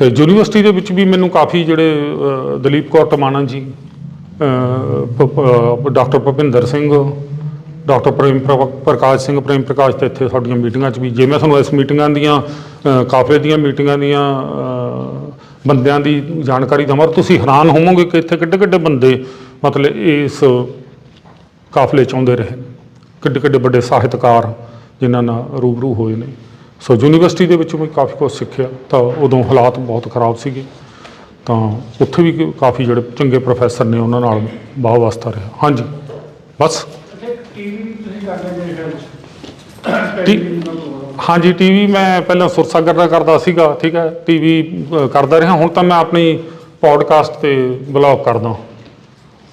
ਤੇ ਯੂਨੀਵਰਸਿਟੀ ਦੇ ਵਿੱਚ ਵੀ ਮੈਨੂੰ ਕਾਫੀ ਜਿਹੜੇ ਦਲੀਪ ਕੌਰ ਟਮਾਣਾ ਜੀ ਡਾਕਟਰ ਭੁਪਿੰਦਰ ਸਿੰਘ, ਡਾਕਟਰ ਪ੍ਰੇਮ ਪ੍ਰਕਾਸ਼ ਸਿੰਘ, ਪ੍ਰੇਮ ਪ੍ਰਕਾਸ਼ ਤੇ ਇੱਥੇ ਸਾਡੀਆਂ ਮੀਟਿੰਗਾਂ 'ਚ ਵੀ, ਜੇ ਮੈਂ ਤੁਹਾਨੂੰ ਇਸ ਮੀਟਿੰਗਾਂ ਦੀਆਂ ਕਾਫਲੇ ਦੀਆਂ ਮੀਟਿੰਗਾਂ ਦੀਆਂ ਬੰਦਿਆਂ ਦੀ ਜਾਣਕਾਰੀ ਦਵਾਂ ਤੁਸੀਂ ਹੈਰਾਨ ਹੋਵੋਗੇ ਕਿ ਇੱਥੇ ਕਿੱਡੇ ਕਿੱਡੇ ਬੰਦੇ ਮਤਲਬ ਇਸ ਕਾਫਲੇ 'ਚ ਆਉਂਦੇ ਰਹੇ ਕਿੱਡੇ ਕਿੱਡੇ ਵੱਡੇ ਸਾਹਿਤਕਾਰ ਜਿਨ੍ਹਾਂ ਨਾਲ ਰੂਬਰੂ ਹੋਏ ਨੇ। ਸੋ ਯੂਨੀਵਰਸਿਟੀ ਦੇ ਵਿੱਚ ਮੈਂ ਕਾਫੀ ਕੁਝ ਸਿੱਖਿਆ। ਤਾਂ ਉਦੋਂ ਹਾਲਾਤ ਬਹੁਤ ਖਰਾਬ ਸੀਗੇ। ਤਾਂ ਉੱਥੇ ਵੀ ਕਾਫੀ ਜਿਹੜੇ ਚੰਗੇ ਪ੍ਰੋਫੈਸਰ ਨੇ, ਉਹਨਾਂ ਨਾਲ ਬਾਹ ਵਾਸਤਾ ਰਿਹਾ। ਹਾਂਜੀ। ਬਸ। ਟੀਵੀ ਤੁਸੀਂ ਟੀ- ਹਾਂਜੀ ਟੀਵੀ ਮੈਂ ਪਹਿਲਾਂ ਸੁਰਸਾਗਰ ਦਾ ਕਰਦਾ ਸੀਗਾ, ਠੀਕ ਹੈ? ਟੀਵੀ ਕਰਦਾ ਰਿਹਾ। ਹੁਣ ਤਾਂ ਮੈਂ ਆਪਣੀ ਪੋਡਕਾਸਟ ਤੇ ਬਲੌਗ ਕਰਦਾ।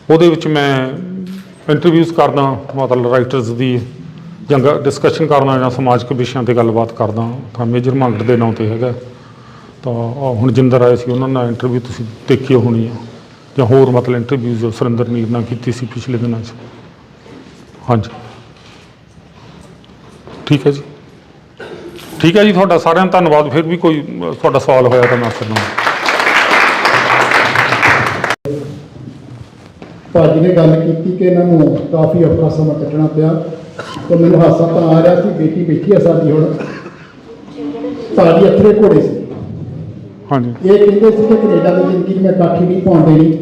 ਉਹਦੇ ਵਿੱਚ ਮੈਂ ਇੰਟਰਵਿਊਜ਼ ਕਰਦਾ, ਮਤਲਬ ਰਾਈਟਰਸ ਦੀ ਜਾਂ ਡਿਸਕਸ਼ਨ ਕਰਨਾ ਜਾਂ ਸਮਾਜਿਕ ਵਿਸ਼ਿਆਂ ਤੇ ਗੱਲਬਾਤ ਕਰਦਾ ਤਾਂ ਮੇਜਰ ਮੰਗਟ ਦੇ ਨਾਂ ਤੇ ਹੈਗਾ। ਤਾਂ ਆਹ ਹੁਣ ਜਿੰਦਰ ਆਏ ਸੀ ਉਹਨਾਂ ਨਾਲ ਇੰਟਰਵਿਊ ਤੁਸੀਂ ਦੇਖੀ ਹੋਣੀ ਆ। ਜਾਂ ਹੋਰ ਮਤਲਬ ਇੰਟਰਵਿਊਜ਼ ਸੁਰਿੰਦਰ ਨੀਰ ਨਾਲ ਕੀਤੀ ਸੀ ਪਿਛਲੇ ਦਿਨਾਂ 'ਚ। ਹਾਂਜੀ। ਠੀਕ ਹੈ ਜੀ। ਠੀਕ ਹੈ ਜੀ ਤੁਹਾਡਾ ਸਾਰਿਆਂ ਦਾ ਧੰਨਵਾਦ। ਫਿਰ ਵੀ ਕੋਈ ਅ, ਤੁਹਾਡਾ ਸਵਾਲ ਹੋਇਆ ਤਾਂ ਮੈਂ ਫਿਰ ਕਰਨਾ ਭਾਜੀ ਨੇ ਗੱਲ ਕੀਤੀ ਕਿ ਇਹਨਾਂ ਨੂੰ ਕਾਫੀ ਔਖਾ ਸਮਾਂ ਕੱਟਣਾ ਪਿਆ। ਤੇ ਮੈਨੂੰ ਹਾਸਾ ਤਾਂ ਆ ਰਿਹਾ ਸੀ ਬੇਟੀ ਬੈਠੀ ਆ ਸਾਡੀ ਹੁਣ। ਸਾਡੀ ਅਥਰੇ ਘੋੜੇ ਸੀ। ਹਾਂਜੀ। ਇਹ ਕਹਿੰਦੇ ਸੀ ਕਿ ਕੈਨੇਡਾ ਦੀ ਜ਼ਿੰਦਗੀ 'ਚ ਮੈਂ ਕਾਠੀ ਨਹੀਂ ਪਾਉਣ ਦੇਣੀ।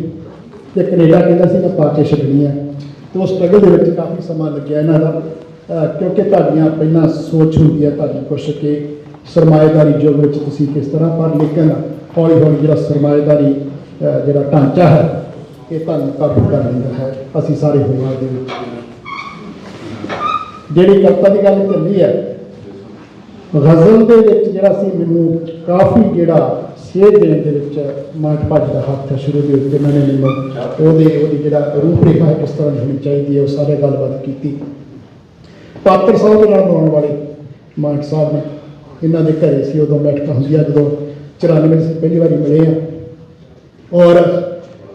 ਤੇ ਕੈਨੇਡਾ ਕਹਿੰਦਾ ਸੀ ਮੈਂ ਪਾ ਕੇ ਛੱਡਣੀ ਆ। ਤੇ ਉਸ ਸਟਰਗਲ ਦੇ ਵਿੱਚ ਕਾਫੀ ਸਮਾਂ ਲੱਗਿਆ ਇਹਨਾਂ ਦਾ। ਅਹ ਕਿਉਂਕਿ ਤੁਹਾਡੀਆਂ ਪਹਿਲਾਂ ਸੋਚ ਹੁੰਦੀ ਹੈ ਤੁਹਾਡੀ ਕੁਛ ਕਿ ਸਰਮਾਏਦਾਰੀ ਯੁੱਗ ਵਿੱਚ ਤੁਸੀਂ ਕਿਸ ਤਰ੍ਹਾਂ ਪਰ ਲੇਕਿਨ ਹੌਲੀ ਹੌਲੀ ਜਿਹੜਾ ਸਰਮਾਏਦਾਰੀ ਅਹ ਜਿਹੜਾ ਢਾਂਚਾ ਹੈ ਇਹ ਤੁਹਾਨੂੰ ਕਾਬੂ ਕਰ ਲੈਂਦਾ ਹੈ। ਅਸੀਂ ਸਾਰੇ ਹੋਵਾਂ ਦੇ ਵਿੱਚ ਜਿਹੜੀ ਕਵਿਤਾ ਦੀ ਗੱਲ ਚੱਲੀ ਹੈ ਗਜ਼ਲ ਦੇ ਵਿੱਚ ਜਿਹੜਾ ਸੀ ਮੈਨੂੰ ਕਾਫੀ ਜਿਹੜਾ ਸੇਧ ਦੇਣ ਦੇ ਵਿੱਚ ਮਾਟ ਭੱਜ ਦਾ ਹੱਥ ਹੈ ਸ਼ੁਰੂ ਦੇ ਉੱਤੇ ਇਹਨਾਂ ਨੇ ਮੈਨੂੰ ਉਹਦੇ ਉਹਦੀ ਜਿਹੜਾ ਰੂਪਰੇਖਾ ਹੈ ਕਿਸ ਤਰ੍ਹਾਂ ਹੋਣੀ ਚਾਹੀਦੀ ਹੈ, ਉਹ ਸਾਰੇ ਗੱਲਬਾਤ ਕੀਤੀ। ਪਾਤਰ ਸਾਹਿਬ ਦੇ ਨਾਲ ਆਉਣ ਵਾਲੇ ਮਾਟ ਸਾਹਿਬ ਨੇ, ਇਹਨਾਂ ਦੇ ਘਰੇ ਸੀ, ਉਦੋਂ ਬੈਠਕਾਂ ਹੁੰਦੀਆਂ, ਜਦੋਂ 94 ਸੀ ਪਹਿਲੀ ਵਾਰੀ ਮਿਲੇ ਆ। ਔਰ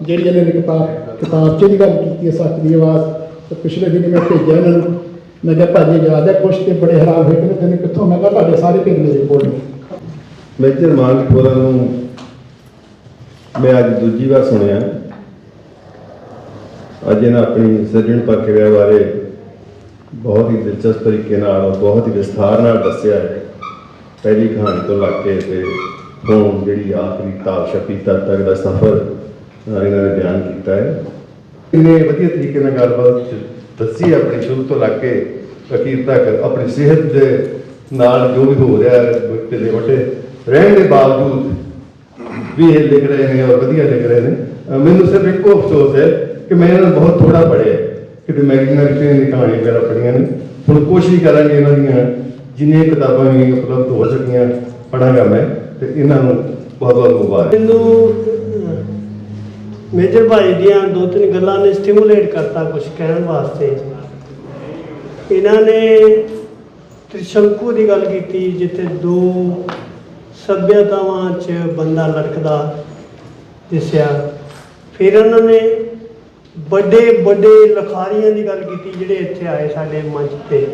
ਜਿਹੜੀ ਇਹਨਾਂ ਨੇ ਕਿਤਾਬ ਕਿਤਾਬਚੇ ਦੀ ਗੱਲ ਕੀਤੀ ਹੈ, ਸੱਚ ਦੀ ਆਵਾਜ਼, ਤੇ ਪਿਛਲੇ ਦਿਨ ਮੈਂ ਭੇਜਿਆ ਇਹਨਾਂ ਨੂੰ। ਮੈਂ ਕਿਹਾ ਭਾਜੀ ਯਾਦ ਹੈ ਕੁਛ ਤੇ ਬੜੇ ਹੈਰਾਨ ਹੋਏ ਕਿ ਤੈਨੂੰ ਕਿੱਥੋਂ? ਮੈਂ ਕਿਹਾ ਤੁਹਾਡੇ ਸਾਰੇ ਪਿੰਡ ਮੇਰੇ ਕੋਲ ਨੇ। ਮੇਜਰ ਮਾਨਕਪੁਰਾ ਨੂੰ ਮੈਂ ਅੱਜ ਦੂਜੀ ਵਾਰ ਸੁਣਿਆ। ਅੱਜ ਇਹਨਾਂ ਆਪਣੀ ਸੱਜਣ ਪ੍ਰਕਿਰਿਆ ਬਾਰੇ ਬਹੁਤ ਹੀ ਦਿਲਚਸਪ ਤਰੀਕੇ ਨਾਲ ਔਰ ਬਹੁਤ ਹੀ ਵਿਸਥਾਰ ਨਾਲ ਦੱਸਿਆ ਹੈ। ਪਹਿਲੀ ਕਹਾਣੀ ਤੋਂ ਲੱਗ ਕੇ ਤੇ ਹੁਣ ਜਿਹੜੀ ਆਖਰੀ ਤਾਲ ਛਪੀ ਤੱਕ ਤੱਕ ਦਾ ਸਫ਼ਰ ਇਹਨਾਂ ਨੇ ਬਿਆਨ ਕੀਤਾ ਹੈ। ਕਿੰਨੇ ਵਧੀਆ ਤਰੀਕੇ ਨਾਲ ਗੱਲਬਾਤ ਦੱਸੀ ਆਪਣੀ ਸ਼ੁਰੂ ਤੋਂ ਲੱਗ ਕੇ ਅਖੀਰ ਤੱਕ ਆਪਣੀ ਸਿਹਤ ਦੇ ਨਾਲ ਜੋ ਵੀ ਹੋ ਰਿਹਾ ਹੈ ਢਿੱਲੇ ਵੱਡੇ, ਰਹਿਣ ਦੇ ਬਾਵਜੂਦ ਵੀ ਇਹ ਲਿਖ ਰਹੇ ਨੇ ਔਰ ਵਧੀਆ ਲਿਖ ਰਹੇ ਨੇ। ਮੈਨੂੰ ਸਿਰਫ ਇੱਕੋ ਅਫਸੋਸ ਹੈ ਕਿ ਮੈਂ ਇਹਨਾਂ ਨੂੰ ਬਹੁਤ ਥੋੜਾ ਪੜ੍ਹਿਆ ਕਿਤੇ ਮੈਗਜ਼ੀਨਾਂ ਵਿੱਚ ਇਹਨਾਂ ਦੀ ਕਹਾਣੀ ਵਗੈਰਾ ਪੜ੍ਹੀਆਂ ਨੇ। ਹੁਣ ਕੋਸ਼ਿਸ਼ ਕਰਾਂਗੇ ਇਹਨਾਂ ਦੀਆਂ ਜਿੰਨੀਆਂ ਕਿਤਾਬਾਂ ਵੀ ਉਪਲਬਧ ਹੋ ਸਕੀਆਂ ਪੜਾਂਗਾ ਮੈਂ ਤੇ ਇਹਨਾਂ ਨੂੰ ਬਹੁਤ ਬਹੁਤ ਮੁਬਾਰਕ। ਮੈਨੂੰ ਮੇਜਰ ਭਾਈ ਦੀਆਂ ਦੋ ਤਿੰਨ ਗੱਲਾਂ ਨੇ ਸਟਿਮੂਲੇਟ ਕਰਤਾ ਕੁਝ ਕਹਿਣ ਵਾਸਤੇ। ਇਹਨਾਂ ਨੇ ਤ੍ਰਿਸ਼ੰਕੂ ਦੀ ਗੱਲ ਕੀਤੀ, ਜਿੱਥੇ ਦੋ ਸੱਭਿਅਤਾਵਾਂ 'ਚ ਬੰਦਾ ਲੜਕਦਾ ਦਿਸਿਆ। ਫਿਰ ਉਹਨਾਂ ਨੇ ਵੱਡੇ ਵੱਡੇ ਲਖਾਰੀਆਂ ਦੀ ਗੱਲ ਕੀਤੀ, ਜਿਹੜੇ ਇੱਥੇ ਆਏ ਸਾਡੇ ਮੰਚ ਤੇ।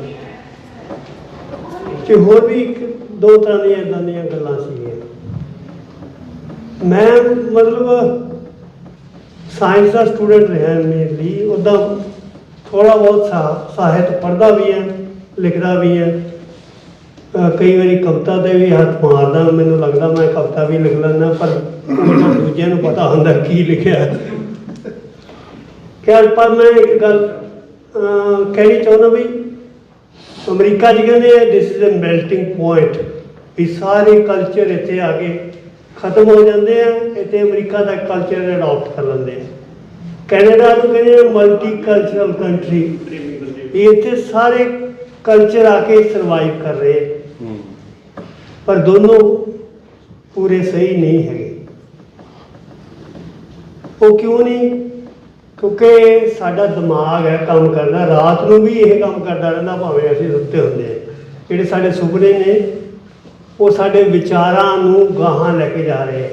ਕਿ ਹੋਰ ਵੀ ਦੋ ਤਰ੍ਹਾਂ ਦੀਆਂ ਇਦਾਂ ਦੀਆਂ ਗੱਲਾਂ ਸੀਗੀਆਂ। ਮੈਂ ਮਤਲਬ ਸਾਇੰਸ ਦਾ ਸਟੂਡੈਂਟ ਰਿਹਾ ਮੇਨਲੀ ਉਦਾਂ ਥੋੜਾ ਬਹੁਤ ਸਾ- ਸਾਹਿਤ ਪੜ੍ਹਦਾ ਵੀ ਹੈ, ਲਿਖਦਾ ਵੀ ਹੈ। ਕਈ ਵਾਰੀ ਕਵਿਤਾ ਦੇ ਵੀ ਹੱਥ ਮਾਰਦਾ, ਮੈਨੂੰ ਲੱਗਦਾ ਮੈਂ ਕਵਿਤਾ ਵੀ ਲਿਖ ਲੈਂਦਾ, ਪਰ ਉਹ ਦੂਜਿਆਂ ਨੂੰ ਪਤਾ ਹੁੰਦਾ ਕੀ ਲਿਖਿਆ। ਖੈਰ, ਪਰ ਮੈਂ ਇੱਕ ਗੱਲ ਕਹਿਣੀ ਚਾਹੁੰਦਾ ਵੀ ਅਮਰੀਕਾ 'ਚ ਕਹਿੰਦੇ ਆ this is a melting point ਵੀ ਸਾਰੇ ਕਲਚਰ ਇੱਥੇ ਆ ਗਏ ਖਤਮ ਹੋ ਜਾਂਦੇ ਆ ਇੱਥੇ ਅਮਰੀਕਾ ਦਾ ਕਲਚਰ ਅਡਾਪਟ ਕਰ ਲੈਂਦੇ ਆ। ਕੈਨੇਡਾ ਨੂੰ ਕਹਿੰਦੇ ਆ ਮਲਟੀ ਕਲਚਰਲ ਕੰਟਰੀ ਇੱਥੇ ਸਾਰੇ ਕਲਚਰ ਆ ਕੇ ਸਰਵਾਈਵ ਕਰ ਰਹੇ ਆ। ਪਰ ਦੋਨੋਂ ਪੂਰੇ ਸਹੀ ਨਹੀਂ ਹੈਗੇ। ਉਹ ਕਿਉਂ ਨਹੀਂ? ਕਿਉਂਕਿ ਸਾਡਾ ਦਿਮਾਗ ਹੈ ਕੰਮ ਕਰਦਾ ਰਾਤ ਨੂੰ ਵੀ ਇਹ ਕੰਮ ਕਰਦਾ ਰਹਿੰਦਾ ਭਾਵੇਂ ਅਸੀਂ ਸੁੱਤੇ ਹੁੰਦੇ ਹਾਂ ਜਿਹੜੇ ਸਾਡੇ ਸੁਪਨੇ ਨੇ ਉਹ ਸਾਡੇ ਵਿਚਾਰਾਂ ਨੂੰ ਗਾਹਾਂ ਲੈ ਕੇ ਜਾ ਰਹੇ ਆ।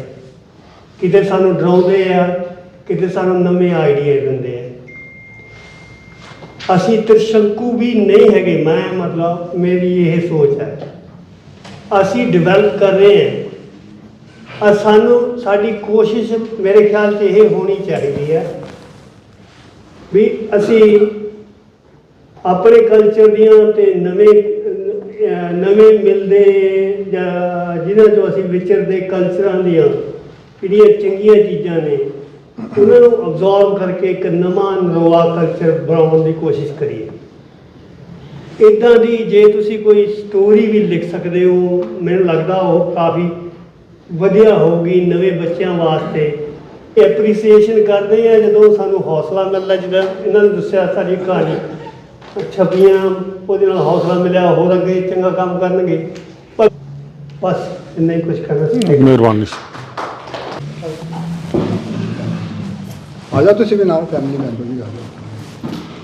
ਕਿਤੇ ਸਾਨੂੰ ਡਰਾਉਂਦੇ ਆ, ਕਿਤੇ ਸਾਨੂੰ ਨਵੇਂ ਆਈਡੀਆ ਦਿੰਦੇ ਆ। ਅਸੀਂ ਤ੍ਰਿਸ਼ੰਕੂ ਵੀ ਨਹੀਂ ਹੈਗੇ, ਮੈਂ ਮਤਲਬ ਮੇਰੀ ਇਹ ਸੋਚ ਹੈ। ਅਸੀਂ ਡਿਵੈਲਪ ਕਰ ਰਹੇ ਹਾਂ ਆ ਸਾਨੂੰ, ਸਾਡੀ ਕੋਸ਼ਿਸ਼ ਮੇਰੇ ਖਿਆਲ 'ਚ ਇਹ ਹੋਣੀ ਚਾਹੀਦੀ ਹੈ ਵੀ ਅਸੀਂ ਆਪਣੇ ਕਲਚਰ ਦੀਆਂ ਤੇ ਨਵੇਂ ਨਵੇਂ ਮਿਲਦੇ ਜਾਂ ਜਿਨ੍ਹਾਂ 'ਚੋਂ ਅਸੀਂ ਵਿਚਰਦੇ ਕਲਚਰਾਂ ਦੀਆਂ ਜਿਹੜੀਆਂ ਚੰਗੀਆਂ ਚੀਜ਼ਾਂ ਨੇ, ਉਹਨਾਂ ਨੂੰ ਅਬਜ਼ੌਰਬ ਕਰਕੇ ਇੱਕ ਨਵਾਂ ਨਵਾਂ ਕਲਚਰ ਬਣਾਉਣ ਦੀ ਕੋਸ਼ਿਸ਼ ਕਰੀਏ। ਇਦਾਂ ਦੀ ਜੇ ਤੁਸੀਂ ਕੋਈ ਸਟੋਰੀ ਵੀ ਲਿਖ ਸਕਦੇ ਹੋ, ਮੈਨੂੰ ਲੱਗਦਾ ਉਹ ਕਾਫੀ ਵਧੀਆ ਹੋਊਗੀ ਨਵੇਂ ਬੱਚਿਆਂ ਵਾਸਤੇ। ਐਪਰੀਸੀਏਸ਼ਨ ਕਰਦੇ ਆ ਜਦੋਂ ਸਾਨੂੰ ਹੌਸਲਾ ਮਿਲਦਾ, ਜਿੱਦਾਂ ਇਹਨਾਂ ਨੇ ਦੱਸਿਆ ਸਾਡੀ ਕਹਾਣੀ ਛਪੀਆਂ ਉਹਦੇ ਨਾਲ ਹੌਸਲਾ ਮਿਲਿਆ ਹੋਰ ਅੱਗੇ ਚੰਗਾ ਕੰਮ ਕਰਨਗੇ। ਪਰ ਬਸ ਇੰਨਾ ਹੀ ਕੁਝ ਕਰਨਾ ਸੀ। ਮਿਹਰਬਾਨੀ ਆ ਜਾ ਤੁਸੀਂ ਵੀ ਨਾਲ ਫੈਮਿਲੀ ਮੈਂਬਰ ਵੀ